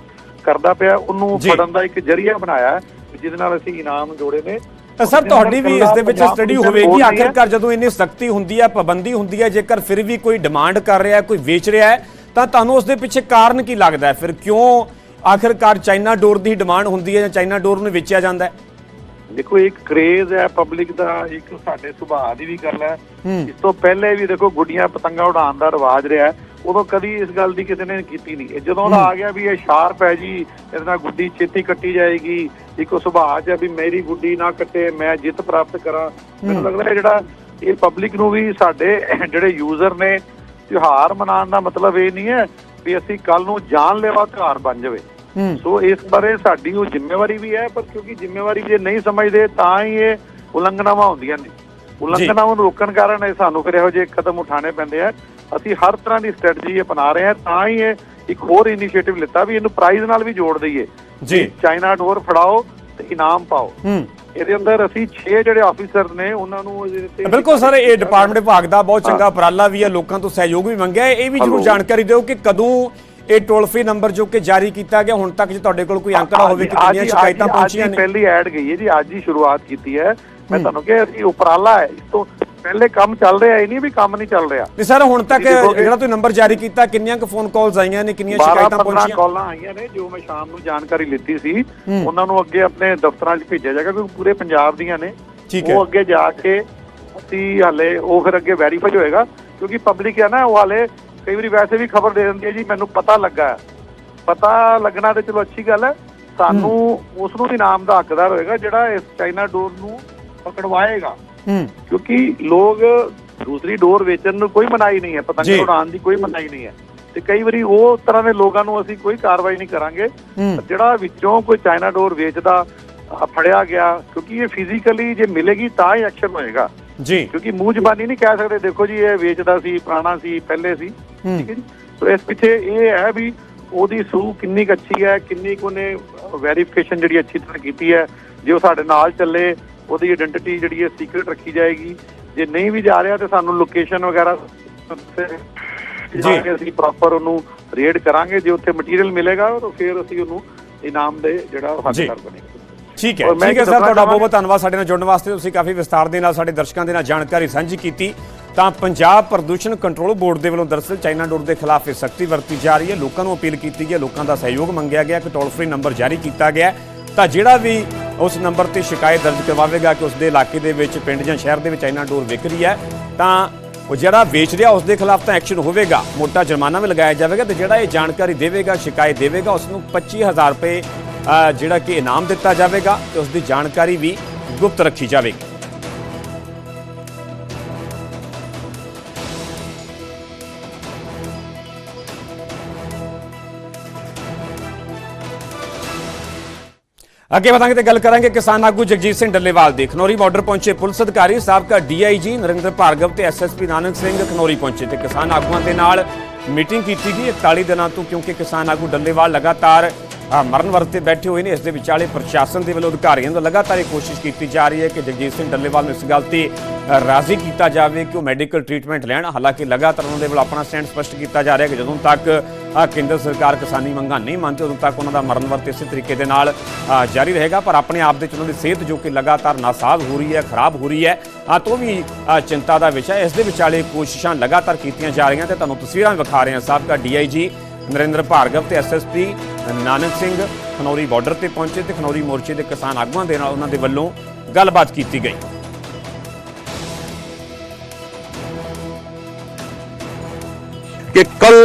ਕਰਦਾ ਪਿਆ ਉਹਨੂੰ। ਫੜਨ ਦਾ ਇੱਕ ਜਰੀਆ ਬਣਾਇਆ ਜਿਹਦੇ ਨਾਲ ਅਸੀਂ ਇਨਾਮ ਜੋੜੇ ਨੇ ਸਰ ਤੁਹਾਡੀ ਵੀ ਇਸ ਦੇ ਵਿੱਚ ਸਟੱਡੀ ਹੋਵੇਗੀ। ਆਖਿਰਕਾਰ ਜਦੋਂ ਇੰਨੀ ਸਖਤੀ ਹੁੰਦੀ ਹੈ ਪਾਬੰਦੀ ਹੁੰਦੀ ਹੈ ਜੇਕਰ ਫਿਰ ਵੀ ਕੋਈ ਡਿਮਾਂਡ ਕਰ ਰਿਹਾ ਹੈ ਕੋਈ ਵੇਚ ਰਿਹਾ ਹੈ ਤਾਂ ਤੁਹਾਨੂੰ ਉਸ ਦੇ ਪਿੱਛੇ ਕਾਰਨ ਕੀ ਲੱਗਦਾ ਹੈ ਫਿਰ ਕਿਉਂ ਆਖਿਰਕਾਰ ਚਾਈਨਾ ਡੋਰ ਦੀ ਡਿਮਾਂਡ ਹੁੰਦੀ ਹੈ ਜਾਂ ਚਾਈਨਾ ਡੋਰ ਨੂੰ ਵੇਚਿਆ ਜਾਂਦਾ ਹੈ ਦੇਖੋ ਇੱਕ ਕ੍ਰੇਜ਼ ਹੈ ਪਬਲਿਕ ਦਾ ਇੱਕ ਸਾਡੇ ਸੁਭਾਅ ਦੀ ਵੀ ਗੱਲ ਹੈ। ਇਸ ਤੋਂ ਪਹਿਲੇ ਵੀ ਦੇਖੋ ਗੁੱਡੀਆਂ ਪਤੰਗਾਂ ਉਡਾਉਣ ਦਾ ਰਿਵਾਜ ਰਿਹਾ। ਉਦੋਂ ਕਦੀ ਇਸ ਗੱਲ ਦੀ ਕਿਸੇ ਨੇ ਕੀਤੀ ਨਹੀਂ। ਜਦੋਂ ਦਾ ਆ ਗਿਆ ਵੀ ਇਹ ਸ਼ਾਰਪ ਹੈ ਜੀ ਇਹਦੇ ਨਾਲ ਗੁੱਡੀ ਛੇਤੀ ਕੱਟੀ ਜਾਏਗੀ ਇੱਕੋ ਸੁਭਾਅ ਹੈ ਵੀ ਮੇਰੀ ਗੁੱਡੀ ਨਾ ਕੱਟੇ ਮੈਂ ਜਿੱਤ ਪ੍ਰਾਪਤ ਕਰਾਂ। ਮੈਨੂੰ ਲੱਗਦਾ ਜਿਹੜਾ ਇਹ ਪਬਲਿਕ ਨੂੰ ਵੀ ਸਾਡੇ [COUGHS] ਜਿਹੜੇ ਯੂਜ਼ਰ ਨੇ ਤਿਉਹਾਰ ਮਨਾਉਣ ਦਾ ਮਤਲਬ ਇਹ ਨਹੀਂ ਹੈ ਵੀ ਅਸੀਂ ਕੱਲ ਨੂੰ ਜਾਨਲੇਵਾ ਤਿਉਹਾਰ ਬਣ ਜਾਵੇ। ਸੋ ਇਸ ਬਾਰੇ ਸਾਡੀ ਉਹ ਜ਼ਿੰਮੇਵਾਰੀ ਵੀ ਹੈ ਪਰ ਕਿਉਂਕਿ ਜ਼ਿੰਮੇਵਾਰੀ ਜੇ ਨਹੀਂ ਸਮਝਦੇ ਤਾਂ ਹੀ ਇਹ ਉਲੰਘਣਾਵਾਂ ਹੁੰਦੀਆਂ ਨੇ। ਉਲੰਘਣਾਵਾਂ ਨੂੰ ਰੋਕਣ ਕਾਰਨ ਇਹ ਸਾਨੂੰ ਫਿਰ ਇਹੋ ਜਿਹੇ ਕਦਮ ਉਠਾਣੇ ਪੈਂਦੇ ਆ। ਅਸੀਂ ਹਰ ਤਰ੍ਹਾਂ ਦੀ ਸਟ੍ਰੈਟਜੀ ਅਪਣਾ ਰਹੇ ਹਾਂ ਤਾਂ ਹੀ ਇਹ ਇੱਕ ਹੋਰ ਇਨੀਸ਼ੀਏਟਿਵ ਲਿੱਤਾ ਵੀ ਇਹਨੂੰ ਪ੍ਰਾਈਜ਼ ਨਾਲ ਵੀ ਜੋੜ ਦਈਏ। ਜੀ। ਚਾਈਨਾ ਡੋਰ ਫੜਾਓ ਤੇ ਇਨਾਮ ਪਾਓ। ਹੂੰ। ਇਹਦੇ ਅੰਦਰ ਅਸੀਂ 6 ਜਿਹੜੇ ਆਫੀਸਰ ਨੇ ਉਹਨਾਂ ਨੂੰ ਬਿਲਕੁਲ ਸਰ ਇਹ ਡਿਪਾਰਟਮੈਂਟ ਵਿਭਾਗ ਦਾ ਬਹੁਤ ਚੰਗਾ ਉਪਰਾਲਾ ਵੀ ਹੈ ਲੋਕਾਂ ਤੋਂ ਸਹਿਯੋਗ ਵੀ ਮੰਗਿਆ। ਇਹ ਵੀ ਜਰੂਰ। ਜਾਣਕਾਰੀ ਦਿਓ ਕਿ ਕਦੋਂ ਇਹ ਟੋਲ ਫ੍ਰੀ ਨੰਬਰ ਜੋ ਕਿ ਜਾਰੀ ਕੀਤਾ ਗਿਆ ਹੁਣ ਤੱਕ ਜੇ ਤੁਹਾਡੇ ਕੋਲ ਕੋਈ ਅੰਕੜਾ ਹੋਵੇ ਕਿ ਕਿੰਨੀਆਂ ਸ਼ਿਕਾਇਤਾਂ ਪਹੁੰਚੀਆਂ ਨੇ। ਪਹਿਲੀ ਐਡ ਗਈ ਹੈ ਜੀ ਅੱਜ ਹੀ ਸ਼ੁਰੂਆਤ ਕੀਤੀ ਹੈ। ਮੈਂ ਤੁਹਾਨੂੰ ਕਿਹਾ ਅਸੀਂ ਉਪਰਾਲਾ ਹੈ ਇਸ ਤੋਂ ਪਹਿਲੇ ਕੰਮ ਚੱਲ ਰਿਹਾ ਇਹ ਨਹੀਂ ਵੀ ਕੰਮ ਨਹੀਂ ਚੱਲ ਰਿਹਾ। ਤੇ ਸਰ ਹੁਣ ਤੱਕ ਜਿਹੜਾ ਤੁਸੀਂ ਨੰਬਰ ਜਾਰੀ ਕੀਤਾ ਕਿੰਨੀਆਂ ਕੁ ਫੋਨ ਕਾਲਸ ਆਈਆਂ ਨੇ ਕਿੰਨੀਆਂ 12 ਸ਼ਿਕਾਇਤਾਂ 15 ਪਹੁੰਚੀਆਂ? ਕਾਲਾਂ ਆਈਆਂ ਨੇ ਜੋ ਮੈਂ ਸ਼ਾਮ ਨੂੰ ਜਾਣਕਾਰੀ ਲਿੱਤੀ ਸੀ। ਉਹਨਾਂ ਨੂੰ ਅੱਗੇ ਆਪਣੇ ਦਫ਼ਤਰਾਂ 'ਚ ਭੇਜਿਆ ਜਾਏਗਾ ਕਿਉਂਕਿ ਪੂਰੇ ਪੰਜਾਬ ਦੀਆਂ ਨੇ। ਉਹ ਅੱਗੇ ਜਾ ਕੇ ਅਸੀਂ ਹਾਲੇ ਉਹ ਫਿਰ ਅੱਗੇ ਵੈਰੀਫਾਈ ਹੋਏਗਾ ਕਿਉਂਕਿ ਪਬਲਿਕ ਹੈ ਨਾ ਉਹ ਹਾਲੇ ਕਈ ਵਾਰੀ ਵੈਸੇ ਵੀ ਖਬਰ ਦੇ ਦਿੰਦੀ ਹੈ ਜੀ ਮੈਨੂੰ ਪਤਾ ਲੱਗਾ। ਪਤਾ ਲੱਗਣਾ ਤੇ ਚਲੋ ਅੱਛੀ ਗੱਲ ਹੈ। ਸਾਨੂੰ ਉਸ ਨੂੰ ਇਨਾਮ ਦਾ ਹੱਕਦਾਰ ਹੋਏਗਾ ਜਿਹੜਾ ਇਸ ਚਾਈਨਾ ਡੋਰ ਨੂੰ ਪਕੜਵਾਏਗਾ। ਹੂੰ। ਕਿਉਂਕਿ ਲੋਕ ਦੂਸਰੀ ਡੋਰ ਵੇਚਣ ਨੂੰ ਕੋਈ ਮਨਾਹੀ ਨਹੀਂ ਹੈ। ਪਤੰਗ ਉਡਾਉਣ ਦੀ ਕੋਈ ਮਨਾਹੀ ਨਹੀਂ ਹੈ। ਤੇ ਕਈ ਵਾਰੀ ਉਹ ਤਰ੍ਹਾਂ ਦੇ ਲੋਕਾਂ ਨੂੰ ਅਸੀਂ ਕੋਈ ਕਾਰਵਾਈ ਨਹੀਂ ਕਰਾਂਗੇ। ਜਿਹੜਾ ਵਿੱਚੋਂ ਕੋਈ ਚਾਈਨਾ ਡੋਰ ਵੇਚਦਾ ਫੜਿਆ ਗਿਆ ਕਿਉਂਕਿ ਇਹ ਫਿਜ਼ੀਕਲੀ ਜੇ ਮਿਲੇਗੀ ਤਾਂ ਹੀ ਐਕਸ਼ਨ ਹੋਏਗਾ। ਜੀ। ਕਿਉਂਕਿ ਮੂੰਹ ਜ਼ਬਾਨੀ ਨਹੀਂ ਕਹਿ ਸਕਦੇ। ਦੇਖੋ ਜੀ ਇਹ ਵੇਚਦਾ ਸੀ ਪੁਰਾਣਾ ਸੀ ਪਹਿਲੇ ਸੀ। ਠੀਕ ਹੈ ਜੀ? ਸੋ ਇਸ ਪਿੱਛੇ ਇਹ ਹੈ ਵੀ ਉਹਦੀ ਸੂ ਕਿੰਨੀ ਕੁ ਅੱਛੀ ਹੈ ਕਿੰਨੀ ਕੁ ਨੇ ਵੈਰੀਫਿਕੇਸ਼ਨ ਜਿਹੜੀ ਅੱਛੀ ਤਰ੍ਹਾਂ ਕੀਤੀ ਹੈ ਜੇ ਉਹ ਸਾਡੇ ਨਾਲ ਚੱਲੇ ਉਹਦੀ ਆਇਡੈਂਟੀਟੀ ਜਿਹੜੀ ਹੈ ਸੀਕ੍ਰੀਟ ਰੱਖੀ ਜਾਏਗੀ। ਜੇ ਨਹੀਂ ਵੀ ਜਾ ਰਿਹਾ ਤੇ ਸਾਨੂੰ ਲੋਕੇਸ਼ਨ ਵਗੈਰਾ ਜੀ। ਅਸੀਂ ਪ੍ਰੋਪਰ ਉਹਨੂੰ ਰੇਡ ਕਰਾਂਗੇ। ਜੇ ਉੱਥੇ ਮਟੀਰੀਅਲ ਮਿਲੇਗਾ ਤਾਂ ਫਿਰ ਅਸੀਂ ਉਹਨੂੰ ਇਨਾਮ ਦੇ ਜਿਹੜਾ ਜੀ। ਹੱਕਦਾਰ ਬਣੇਗਾ ਠੀਕ ਹੈ ਠੀਕ ਹੈ ਸਰ ਤੁਹਾਡਾ ਬਹੁਤ ਬਹੁਤ ਧੰਨਵਾਦ ਸਾਡੇ ਨਾਲ ਜੁੜਨ ਵਾਸਤੇ। ਤੁਸੀਂ ਕਾਫੀ ਵਿਸਤਾਰ ਦੇ ਨਾਲ ਸਾਡੇ ਦਰਸ਼ਕਾਂ ਦੇ ਨਾਲ ਜਾਣਕਾਰੀ ਸਾਂਝੀ ਕੀਤੀ। ਤਾਂ ਪੰਜਾਬ ਪ੍ਰਦੂਸ਼ਣ ਕੰਟਰੋਲ ਬੋਰਡ ਦੇ ਵੱਲੋਂ ਦਰਅਸਲ ਚਾਈਨਾ ਡੋਰ ਦੇ ਖਿਲਾਫ ਇਹ ਸਖਤੀ ਵਰਤੀ ਜਾ ਰਹੀ ਹੈ। ਲੋਕਾਂ ਨੂੰ ਅਪੀਲ ਕੀਤੀ ਗਈ ਹੈ ਲੋਕਾਂ ਦਾ ਸਹਿਯੋਗ ਮੰਗਿਆ ਗਿਆ ਕਿ ਟੋਲ ਫ੍ਰੀ ਨੰਬਰ ਜਾਰੀ ਕੀਤਾ ਗਿਆ। ਤਾਂ ਜਿਹੜਾ ਵੀ ਉਸ ਨੰਬਰ ਤੇ ਸ਼ਿਕਾਇਤ ਦਰਜ ਕਰਵਾਵੇਗਾ ਕਿ ਉਸ ਦੇ ਇਲਾਕੇ ਦੇ ਵਿੱਚ ਪਿੰਡ ਜਾਂ ਸ਼ਹਿਰ ਦੇ ਵਿੱਚ ਚਾਈਨਾ ਡੋਰ ਵਿਕ ਰਹੀ ਹੈ ਤਾਂ ਉਹ ਜਿਹੜਾ ਵੇਚ ਰਿਹਾ ਉਸ ਦੇ ਖਿਲਾਫ ਤਾਂ ਐਕਸ਼ਨ ਹੋਵੇਗਾ। ਮੋਟਾ ਜੁਰਮਾਨਾ ਵੀ ਲਗਾਇਆ ਜਾਵੇਗਾ ਤੇ ਜਿਹੜਾ ਇਹ ਜਾਣਕਾਰੀ ਦੇਵੇਗਾ ਸ਼ਿਕਾਇਤ ਦੇਵੇਗਾ ਉਸ ਨੂੰ 25000 ਰੁਪਏ ਜਿਹੜਾ ਕਿ ਇਨਾਮ ਦਿੱਤਾ ਜਾਵੇਗਾ ਤੇ ਉਸ ਦੀ ਜਾਣਕਾਰੀ ਵੀ ਗੁਪਤ ਰੱਖੀ ਜਾਵੇਗੀ। ਅੱਗੇ ਵਧਾਂਗੇ ਤੇ ਗੱਲ ਕਰਾਂਗੇ ਕਿਸਾਨ ਆਗੂ ਜਗਜੀਤ ਸਿੰਘ ਡੱਲੇਵਾਲ ਦੀ। ਖਨੌਰੀ ਬਾਰਡਰ ਪਹੁੰਚੇ ਪੁਲਿਸ ਅਧਿਕਾਰੀ ਸਾਬਕਾ ਡੀਆਈਜੀ ਨਰਿੰਦਰ ਭਾਰਗਵ ਤੇ ਐਸਐਸਪੀ ਨਾਨਕ ਸਿੰਘ ਖਨੌਰੀ ਪਹੁੰਚੇ ਤੇ ਕਿਸਾਨ ਆਗੂਆਂ ਦੇ ਨਾਲ ਮੀਟਿੰਗ ਕੀਤੀ ਗਈ। 41 ਦਿਨਾਂ ਤੋਂ ਕਿਉਂਕਿ ਕਿਸਾਨ ਆਗੂ ਡੱਲੇਵਾਲ ਲਗਾਤਾਰ ਮਰਨ ਵਰਤ ਤੇ ਬੈਠੇ ਹੋਏ ਨੇ। ਇਸ ਦੇ ਵਿਚਾਲੇ ਪ੍ਰਸ਼ਾਸਨ ਦੇ ਵੱਲੋਂ ਅਧਿਕਾਰੀਆਂ ਦਾ ਲਗਾਤਾਰ ਇਹ ਕੋਸ਼ਿਸ਼ ਕੀਤੀ ਜਾ ਰਹੀ ਹੈ ਕਿ ਜਗਜੀਤ ਸਿੰਘ ਡੱਲੇਵਾਲ ਨੂੰ ਇਸ ਗੱਲ ਤੇ ਰਾਜ਼ੀ ਕੀਤਾ ਜਾਵੇ ਕਿ ਉਹ ਮੈਡੀਕਲ ਟ੍ਰੀਟਮੈਂਟ ਲੈਣ। ਹਾਲਾਂਕਿ ਲਗਾਤਾਰ ਉਹਨਾਂ ਦੇ ਵੱਲੋਂ ਆਪਣਾ ਸਟੈਂਡ ਸਪਸ਼ਟ ਕੀਤਾ ਜਾ ਰਿਹਾ ਕਿ ਜਦੋਂ ਤੱਕ ਕੇਂਦਰ ਸਰਕਾਰ ਕਿਸਾਨੀ ਮੰਗਾਂ ਨਹੀਂ ਮੰਨਦੀ, ਉਦੋਂ ਤੱਕ ਉਹਨਾਂ ਦਾ ਮਰਨ ਵਰਤ ਇਸੇ ਤਰੀਕੇ ਦੇ ਨਾਲ ਜਾਰੀ ਰਹੇਗਾ। ਪਰ ਆਪਣੇ ਆਪ ਦੇ ਵਿੱਚ ਉਹਨਾਂ ਦੀ ਸਿਹਤ ਜੋ ਕਿ ਲਗਾਤਾਰ ਨਾਸਾਜ਼ ਹੋ ਰਹੀ ਹੈ, ਖਰਾਬ ਹੋ ਰਹੀ ਹੈ ਆ ਤੋਂ ਵੀ ਚਿੰਤਾ ਦਾ ਵਿਸ਼ਾ ਇਸ ਦੇ ਵਿਚਾਲੇ ਕੋਸ਼ਿਸ਼ਾਂ ਲਗਾਤਾਰ ਕੀਤੀਆਂ ਜਾ ਰਹੀਆਂ ਤੇ ਤੁਹਾਨੂੰ ਤਸਵੀਰਾਂ ਵੀ ਵਿਖਾ ਰਹੇ ਹਾਂ। ਸਾਬਕਾ ਡੀਆਈਜੀ ਨਰਿੰਦਰ ਭਾਰਗਵ ਤੇ ਐਸਐਸਪੀ ਨਾਨਕ ਸਿੰਘ ਖਨੌਰੀ ਬਾਰਡਰ ਤੇ ਪਹੁੰਚੇ ਤੇ ਖਨੌਰੀ ਮੋਰਚੇ ਦੇ ਕਿਸਾਨ ਆਗੂਆਂ ਦੇ ਨਾਲ ਉਹਨਾਂ ਦੇ ਵੱਲੋਂ ਗੱਲਬਾਤ ਕੀਤੀ ਗਈ कि कल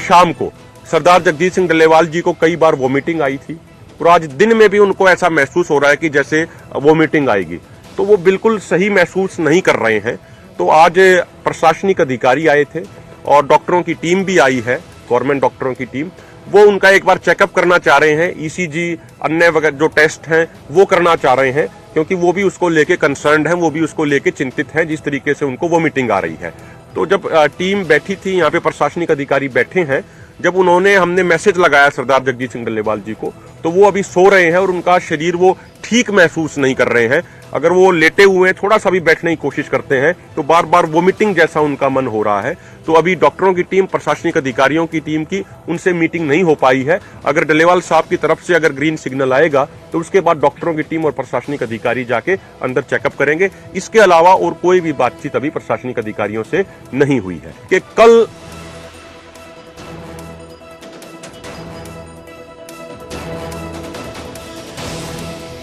शाम को सरदार जगजीत सिंह डल्लेवाल जी को कई बार वोमिटिंग आई थी और आज दिन में भी उनको ऐसा महसूस हो रहा है कि जैसे वोमिटिंग आएगी तो वो बिल्कुल सही महसूस नहीं कर रहे हैं तो आज प्रशासनिक अधिकारी आए थे और डॉक्टरों की टीम भी आई है गवर्नमेंट डॉक्टरों की टीम, वो उनका एक बार चेकअप करना चाह रहे हैं ईसीजी अन्य वगैरह जो टेस्ट हैं, वो करना चाह रहे हैं, क्योंकि वो भी उसको लेके कंसर्न्ड हैं, वो भी उसको लेके चिंतित हैं, जिस तरीके से उनको वोमिटिंग आ रही है। तो जब टीम बैठी थी, यहाँ पे प्रशासनिक अधिकारी बैठे हैं, जब उन्होंने हमने मैसेज लगाया सरदार जगजीत सिंह डल्लेवाल जी को तो वो अभी सो रहे हैं और उनका शरीर वो ठीक महसूस नहीं कर रहे हैं। अगर वो लेटे हुए हैं, थोड़ा सा भी बैठने की कोशिश करते हैं तो बार बार वोमिटिंग जैसा उनका मन हो रहा है। तो अभी डॉक्टरों की टीम प्रशासनिक अधिकारियों की टीम की उनसे मीटिंग नहीं हो पाई है अगर डलेवाल साहब की तरफ से अगर ग्रीन सिग्नल आएगा तो उसके बाद डॉक्टरों की टीम और प्रशासनिक अधिकारी जाके अंदर चेकअप करेंगे इसके अलावा और कोई भी बातचीत अभी प्रशासनिक अधिकारियों से नहीं हुई है कि कल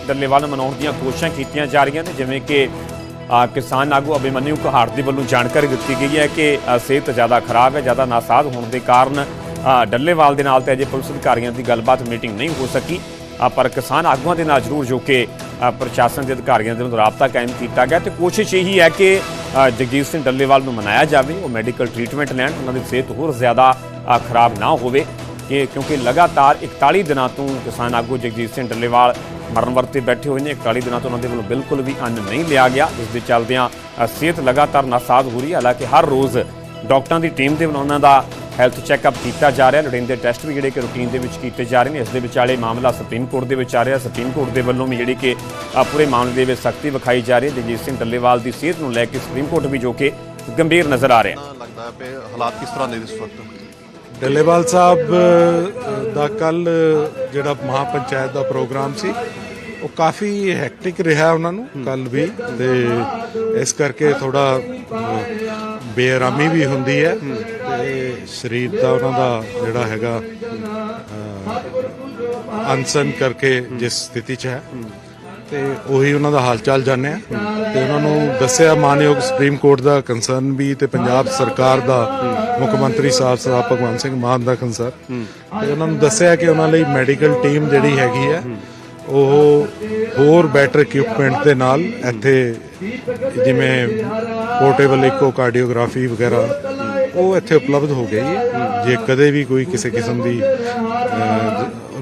ਡੱਲੇਵਾਲ ਨੂੰ ਮਨਾਉਣ ਦੀਆਂ ਕੋਸ਼ਿਸ਼ਾਂ ਕੀਤੀਆਂ ਜਾ ਰਹੀਆਂ ਨੇ ਜਿਵੇਂ ਕਿ ਅ, ਕਿਸਾਨ ਆਗੂ ਅਭਿਮਨਿਊ ਕਹਾੜ ਦੇ ਵੱਲੋਂ ਜਾਣਕਾਰੀ ਦਿੱਤੀ ਗਈ ਹੈ ਕਿ ਸਿਹਤ ਜ਼ਿਆਦਾ ਖਰਾਬ ਹੈ, ਜ਼ਿਆਦਾ ਨਾਸਾਜ਼ ਹੋਣ ਦੇ ਕਾਰਨ ਡੱਲੇਵਾਲ ਦੇ ਨਾਲ ਤੇ ਅਜੇ ਪੁਲਿਸ ਅਧਿਕਾਰੀਆਂ ਦੀ ਗੱਲਬਾਤ ਮੀਟਿੰਗ ਨਹੀਂ ਹੋ ਸਕੀ। ਪਰ ਕਿਸਾਨ ਆਗੂਆਂ ਦੇ ਨਾਲ ਜ਼ਰੂਰ ਜੋ ਕਿ ਪ੍ਰਸ਼ਾਸਨ ਦੇ ਅਧਿਕਾਰੀਆਂ ਦੇ ਨਾਲ ਰਾਬਤਾ ਕਾਇਮ ਕੀਤਾ ਗਿਆ ਤੇ ਕੋਸ਼ਿਸ਼ ਇਹੀ ਹੈ ਕਿ ਜਗਜੀਤ ਸਿੰਘ ਡੱਲੇਵਾਲ ਨੂੰ ਮਨਾਇਆ ਜਾਵੇ, ਉਹ ਮੈਡੀਕਲ ਟ੍ਰੀਟਮੈਂਟ ਲੈਣ, ਉਹਨਾਂ ਦੀ ਸਿਹਤ ਹੋਰ ਜ਼ਿਆਦਾ ਖਰਾਬ ਨਾ ਹੋਵੇ। ਕਿ ਕਿਉਂਕਿ ਲਗਾਤਾਰ 41 ਦਿਨਾਂ ਤੋਂ ਕਿਸਾਨ ਆਗੂ ਜਗਜੀਤ ਸਿੰਘ ਡੱਲੇਵਾਲ ਮਰਨ ਵਰਤੇ ਬੈਠੇ ਹੋਏ ਨੇ। 41 ਦਿਨਾਂ ਤੋਂ ਉਹਨਾਂ ਦੇ ਵੱਲੋਂ ਬਿਲਕੁਲ ਵੀ ਅੰਨ ਨਹੀਂ ਲਿਆ ਗਿਆ। ਇਸ ਦੇ ਚੱਲਦਿਆਂ ਸਿਹਤ ਲਗਾਤਾਰ ਨਾਸਾਜ਼ ਹੋ ਰਹੀ ਹੈ। ਹਾਲਾਂਕਿ ਹਰ ਰੋਜ਼ ਡਾਕਟਰਾਂ ਦੀ ਟੀਮ ਦੇ ਵੱਲੋਂ ਉਹਨਾਂ ਦਾ ਹੈਲਥ ਚੈੱਕਅਪ ਕੀਤਾ ਜਾ ਰਿਹਾ। ਲੋੜੀਂਦੇ ਟੈਸਟ ਵੀ ਜਿਹੜੇ ਕਿ ਰੂਟੀਨ ਦੇ ਵਿੱਚ ਕੀਤੇ ਜਾ ਰਹੇ ਨੇ। ਇਸ ਦੇ ਵਿਚਾਲੇ ਮਾਮਲਾ ਸੁਪਰੀਮ ਕੋਰਟ ਦੇ ਵਿੱਚ ਆ ਰਿਹਾ। ਸੁਪਰੀਮ ਕੋਰਟ ਦੇ ਵੱਲੋਂ ਵੀ ਜਿਹੜੀ ਕਿ ਪੂਰੇ ਮਾਮਲੇ ਦੇ ਵਿੱਚ ਸਖਤੀ ਵਿਖਾਈ ਜਾ ਰਹੀ ਹੈ। ਜਗਜੀਤ ਸਿੰਘ ਡੱਲੇਵਾਲ ਦੀ ਸਿਹਤ ਨੂੰ ਲੈ ਕੇ ਸੁਪਰੀਮ ਕੋਰਟ ਵੀ ਜੋ ਕਿ ਗੰਭੀਰ ਨਜ਼ਰ ਆ ਰਿਹਾ ਲੱਗਦਾ ਹੈ ਕਿ ਹਾਲਾਤ ਕਿਸ ਤਰ੍ਹਾਂ ਦੇ ਇਸ ਵਕਤ? ਡੱਲੇਵਾਲ ਸਾਹਿਬ ਦਾ ਕੱਲ ਜਿਹੜਾ ਮਹਾਪੰਚਾਇਤ ਦਾ ਪ੍ਰੋਗਰਾਮ ਸੀ ਉਹ ਕਾਫੀ ਹੈਕਟਿਕ ਰਿਹਾ ਉਹਨਾਂ ਨੂੰ ਕੱਲ ਵੀ ਤੇ ਇਸ ਕਰਕੇ ਥੋੜਾ ਬੇਆਰਾਮੀ ਵੀ ਹੁੰਦੀ ਹੈ ਤੇ ਸਰੀਰ ਦਾ ਉਹਨਾਂ ਦਾ ਜਿਹੜਾ ਹੈਗਾ ਅਨਸਨ ਕਰਕੇ ਜਿਸ ਸਥਿਤੀ 'ਚ ਹੈ ਤੇ ਉਹੀ ਉਹਨਾਂ ਦਾ ਹਾਲਚਾਲ ਜਾਣਿਆ ਤੇ ਉਹਨਾਂ ਨੂੰ ਦੱਸਿਆ ਮਾਨਯੋਗ ਸੁਪਰੀਮ ਕੋਰਟ ਦਾ ਕੰਸਰਨ ਵੀ ਤੇ ਪੰਜਾਬ ਸਰਕਾਰ ਦਾ ਮੁੱਖ ਮੰਤਰੀ ਸਾਹਿਬ ਸਰਦਾਰ ਭਗਵੰਤ ਸਿੰਘ ਮਾਨ ਦਾ ਕੰਸਰਨ ਤੇ ਉਹਨਾਂ ਨੂੰ ਦੱਸਿਆ ਕਿ ਉਹਨਾਂ ਲਈ ਮੈਡੀਕਲ ਟੀਮ ਜਿਹੜੀ ਹੈਗੀ ਹੈ, ਉਹ ਹੋਰ ਬੈਟਰ ਇਕਵਿਪਮੈਂਟ ਦੇ ਨਾਲ ਇੱਥੇ ਜਿਵੇਂ ਪੋਰਟੇਬਲ ਇਕੋ ਕਾਰਡੀਓਗ੍ਰਾਫੀ ਵਗੈਰਾ, ਉਹ ਇੱਥੇ ਉਪਲਬਧ ਹੋ ਗਈ ਹੈ। ਜੇ ਕਦੇ ਵੀ ਕੋਈ ਕਿਸੇ ਕਿਸਮ ਦੀ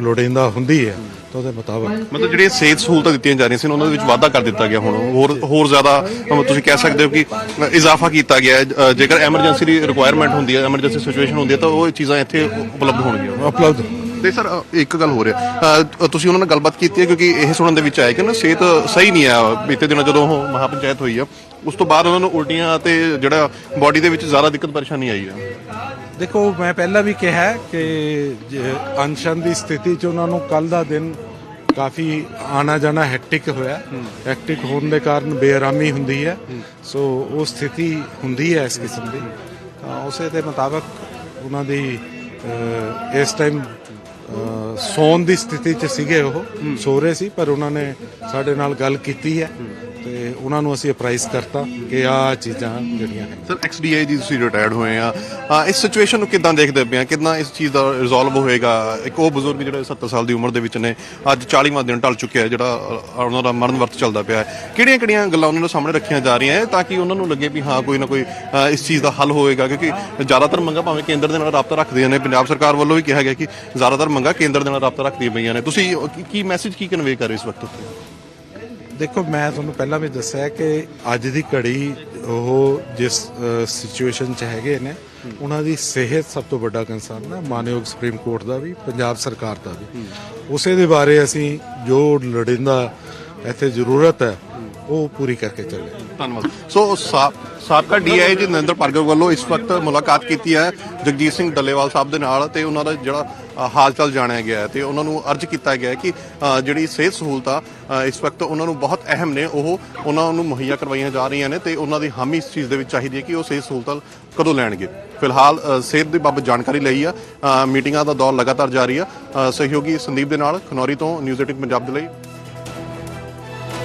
ਲੋੜੀਂਦਾ ਹੁੰਦੀ ਹੈ ਤਾਂ ਉਹਦੇ ਮੁਤਾਬਕ। ਮਤਲਬ ਜਿਹੜੀਆਂ ਸਿਹਤ ਸਹੂਲਤਾਂ ਦਿੱਤੀਆਂ ਜਾ ਰਹੀਆਂ ਸੀ ਉਹਨਾਂ ਦੇ ਵਿੱਚ ਵਾਧਾ ਕਰ ਦਿੱਤਾ ਗਿਆ ਹੁਣ। ਹੋਰ ਹੋਰ ਜ਼ਿਆਦਾ ਤੁਸੀਂ ਕਹਿ ਸਕਦੇ ਹੋ ਕਿ ਇਜ਼ਾਫਾ ਕੀਤਾ ਗਿਆ। ਹੈ ਜੇਕਰ ਐਮਰਜੈਂਸੀ ਦੀ ਰਿਕੁਆਇਰਮੈਂਟ ਹੁੰਦੀ ਹੈ ਐਮਰਜੈਂਸੀ ਸਿਚੁਏਸ਼ਨ ਹੁੰਦੀ ਹੈ ਤਾਂ ਉਹ ਚੀਜ਼ਾਂ ਇੱਥੇ ਉਪਲਬਧ ਹੋਣਗੀਆਂ। ਉਪਲਬਧ। ਤੇ ਸਰ ਇੱਕ ਗੱਲ ਹੋ। ਰਿਹਾ ਤੁਸੀਂ ਉਹਨਾਂ ਨਾਲ ਗੱਲਬਾਤ ਕੀਤੀ ਹੈ ਕਿਉਂਕਿ ਇਹ ਸੁਣਨ ਦੇ ਵਿੱਚ ਆਇਆ ਕਿ ਨਾ ਸਿਹਤ ਸਹੀ ਨਹੀਂ ਆ। ਬੀਤੇ ਦਿਨਾਂ ਜਦੋਂ ਉਹ ਮਹਾਪੰਚਾਇਤ ਹੋਈ ਆ ਉਸ ਤੋਂ ਬਾਅਦ ਉਹਨਾਂ ਨੂੰ ਉਲਟੀਆਂ ਤੇ ਜਿਹੜਾ ਬਾਡੀ ਦੇ ਵਿੱਚ ਜ਼ਿਆਦਾ ਦਿੱਕਤ ਪਰੇਸ਼ਾਨੀ ਆਈ ਆ। ਦੇਖੋ ਮੈਂ ਪਹਿਲਾਂ ਵੀ ਕਿਹਾ ਕਿ ਅਨਸ਼ਨ ਦੀ ਸਥਿਤੀ 'ਚ ਉਹਨਾਂ ਨੂੰ ਕੱਲ ਦਾ ਦਿਨ ਕਾਫੀ ਆਣਾ ਜਾਣਾ ਹੈਕਟਿਕ ਹੋਇਆ। ਹੈਕਟਿਕ ਹੋਣ ਦੇ ਕਾਰਨ ਬੇਆਰਾਮੀ ਹੁੰਦੀ ਹੈ। ਸੋ ਉਹ ਸਥਿਤੀ ਹੁੰਦੀ ਹੈ ਇਸ ਕਿਸਮ ਦੀ। ਤਾਂ ਉਸੇ ਦੇ ਮੁਤਾਬਕ ਉਹਨਾਂ ਦੀ ਇਸ ਟਾਈਮ ਸੌਣ ਦੀ ਸਥਿਤੀ 'ਚ ਸੀਗੇ ਉਹ। ਸੋ ਰਹੇ ਸੀ ਪਰ ਉਹਨਾਂ ਨੇ ਸਾਡੇ ਨਾਲ ਗੱਲ ਕੀਤੀ ਹੈ। ਤੇ ਉਹਨਾਂ ਨੂੰ ਅਸੀਂ ਅਪਰਾਈਜ਼ ਕਰਤਾ ਕਿ ਆਹ ਚੀਜ਼ਾਂ ਜਿਹੜੀਆਂ ਹੈ ਸਰ ਐਕਸਡੀਆਈ ਦੀ ਤੁਸੀਂ ਰਿਟਾਇਰਡ ਹੋਏ ਆ। ਅ, ਇਸ ਸਿਚੁਏਸ਼ਨ ਨੂੰ ਕਿੱਦਾਂ ਦੇਖਦੇ ਪਏ ਆ? ਕਿੰਨਾ ਇਸ ਚੀਜ਼ ਦਾ ਰਿਜ਼ੋਲਵ ਹੋਏਗਾ? ਇੱਕ ਉਹ ਬਜ਼ੁਰਗ ਜਿਹੜੇ 70 ਸਾਲ ਦੀ ਉਮਰ ਦੇ ਵਿੱਚ ਨੇ ਅੱਜ 40ਵਾਂ ਦਿਨ ਢਲ ਚੁੱਕਿਆ ਹੈ ਜਿਹੜਾ ਅ, ਉਹਨਾਂ ਦਾ ਮਰਨ ਵਰਤ ਚੱਲਦਾ ਪਿਆ ਹੈ। ਕਿਹੜੀਆਂ ਕਿਹੜੀਆਂ ਗੱਲਾਂ ਉਹਨਾਂ ਦੇ ਸਾਹਮਣੇ ਰੱਖੀਆਂ ਜਾ ਰਹੀਆਂ ਹੈ ਤਾਂ ਕਿ ਉਹਨਾਂ ਨੂੰ ਲੱਗੇ ਵੀ ਹਾਂ ਕੋਈ ਨਾ ਕੋਈ ਅ, ਇਸ ਚੀਜ਼ ਦਾ ਹੱਲ ਹੋਏਗਾ? ਕਿਉਂਕਿ ਜ਼ਿਆਦਾਤਰ ਮੰਗਾਂ ਭਾਵੇਂ ਕੇਂਦਰ ਦੇ ਨਾਲ ਰਾਬਤਾ ਰੱਖਦੀਆਂ ਨੇ ਪੰਜਾਬ ਸਰਕਾਰ ਵੱਲੋਂ ਵੀ ਕਿਹਾ ਗਿਆ ਕਿ ਜ਼ਿਆਦਾਤਰ ਮੰਗਾਂ ਕੇਂਦਰ ਦੇ ਨਾਲ ਰਾਬਤਾ ਰੱਖਦੀਆਂ ਪਈਆਂ ਨੇ। ਤੁਸੀਂ ਕੀ- ਕੀ ਮੈਸੇਜ ਕੀ ਕਨਵੇ ਕਰ ਰਹੇ ਇਸ ਵਕਤ ਉੱਤੇ ਦੇਖੋ, ਮੈਂ ਤੁਹਾਨੂੰ ਪਹਿਲਾਂ ਵੀ ਦੱਸਿਆ ਕਿ ਅੱਜ ਦੀ ਘੜੀ ਉਹ ਜਿਸ ਸਿਚੁਏਸ਼ਨ 'ਚ ਹੈਗੇ ਨੇ, ਉਹਨਾਂ ਦੀ ਸਿਹਤ ਸਭ ਤੋਂ ਵੱਡਾ ਕੰਸਰਨ ਹੈ ਮਾਨਯੋਗ ਸੁਪਰੀਮ ਕੋਰਟ ਦਾ ਵੀ, ਪੰਜਾਬ ਸਰਕਾਰ ਦਾ ਵੀ। ਉਸੇ ਦੇ ਬਾਰੇ ਅਸੀਂ ਜੋ ਲੋੜੀਂਦਾ ਇੱਥੇ ਜ਼ਰੂਰਤ ਹੈ, ਉਹ ਪੂਰੀ ਕਰਕੇ ਚੱਲੇ। ਧੰਨਵਾਦ। ਸੋ ਸਾ- ਸਾਬਕਾ ਡੀਆਈਜੀ ਨਰਿੰਦਰ ਭਾਰਗਵ ਵੱਲੋਂ ਇਸ ਵਕਤ ਮੁਲਾਕਾਤ ਕੀਤੀ ਹੈ ਜਗਜੀਤ ਸਿੰਘ ਡੱਲੇਵਾਲ ਸਾਹਿਬ ਦੇ ਨਾਲ ਤੇ ਉਹਨਾਂ ਦਾ ਜਿਹੜਾ ਅ, ਹਾਲ ਚਾਲ ਜਾਣਿਆ ਗਿਆ ਹੈ ਤੇ ਉਹਨਾਂ ਨੂੰ ਅਰਜ਼ ਕੀਤਾ ਗਿਆ ਹੈ ਕਿ ਜਿਹੜੀ ਸਿਹਤ ਸਹੂਲਤਾਂ ਇਸ ਵਕਤ ਉਹਨਾਂ ਨੂੰ ਬਹੁਤ ਅਹਿਮ ਨੇ ਉਹ ਉਹਨਾਂ ਨੂੰ ਮੁਹੱਈਆ ਕਰਵਾਈਆਂ ਜਾ ਰਹੀਆਂ ਨੇ ਤੇ ਉਹਨਾਂ ਦੀ ਹਾਮੀ ਇਸ ਚੀਜ਼ ਦੇ ਵਿੱਚ ਚਾਹੀਦੀ ਹੈ ਕਿ ਉਹ ਸਿਹਤ ਸਹੂਲਤਾਂ ਕਦੋਂ ਲੈਣਗੇ। ਫਿਲਹਾਲ ਸਿਹਤ ਦੇ ਬਾਬਤ ਜਾਣਕਾਰੀ ਲਈ ਆ ਮੀਟਿੰਗਾਂ ਦਾ ਦੌਰ ਲਗਾਤਾਰ ਜਾਰੀ ਆ। ਸਹਿਯੋਗੀ ਸੰਦੀਪ ਦੇ ਨਾਲ ਖਨੌਰੀ ਤੋਂ ਨਿਊਜ਼ 18 ਪੰਜਾਬ ਦੇ ਲਈ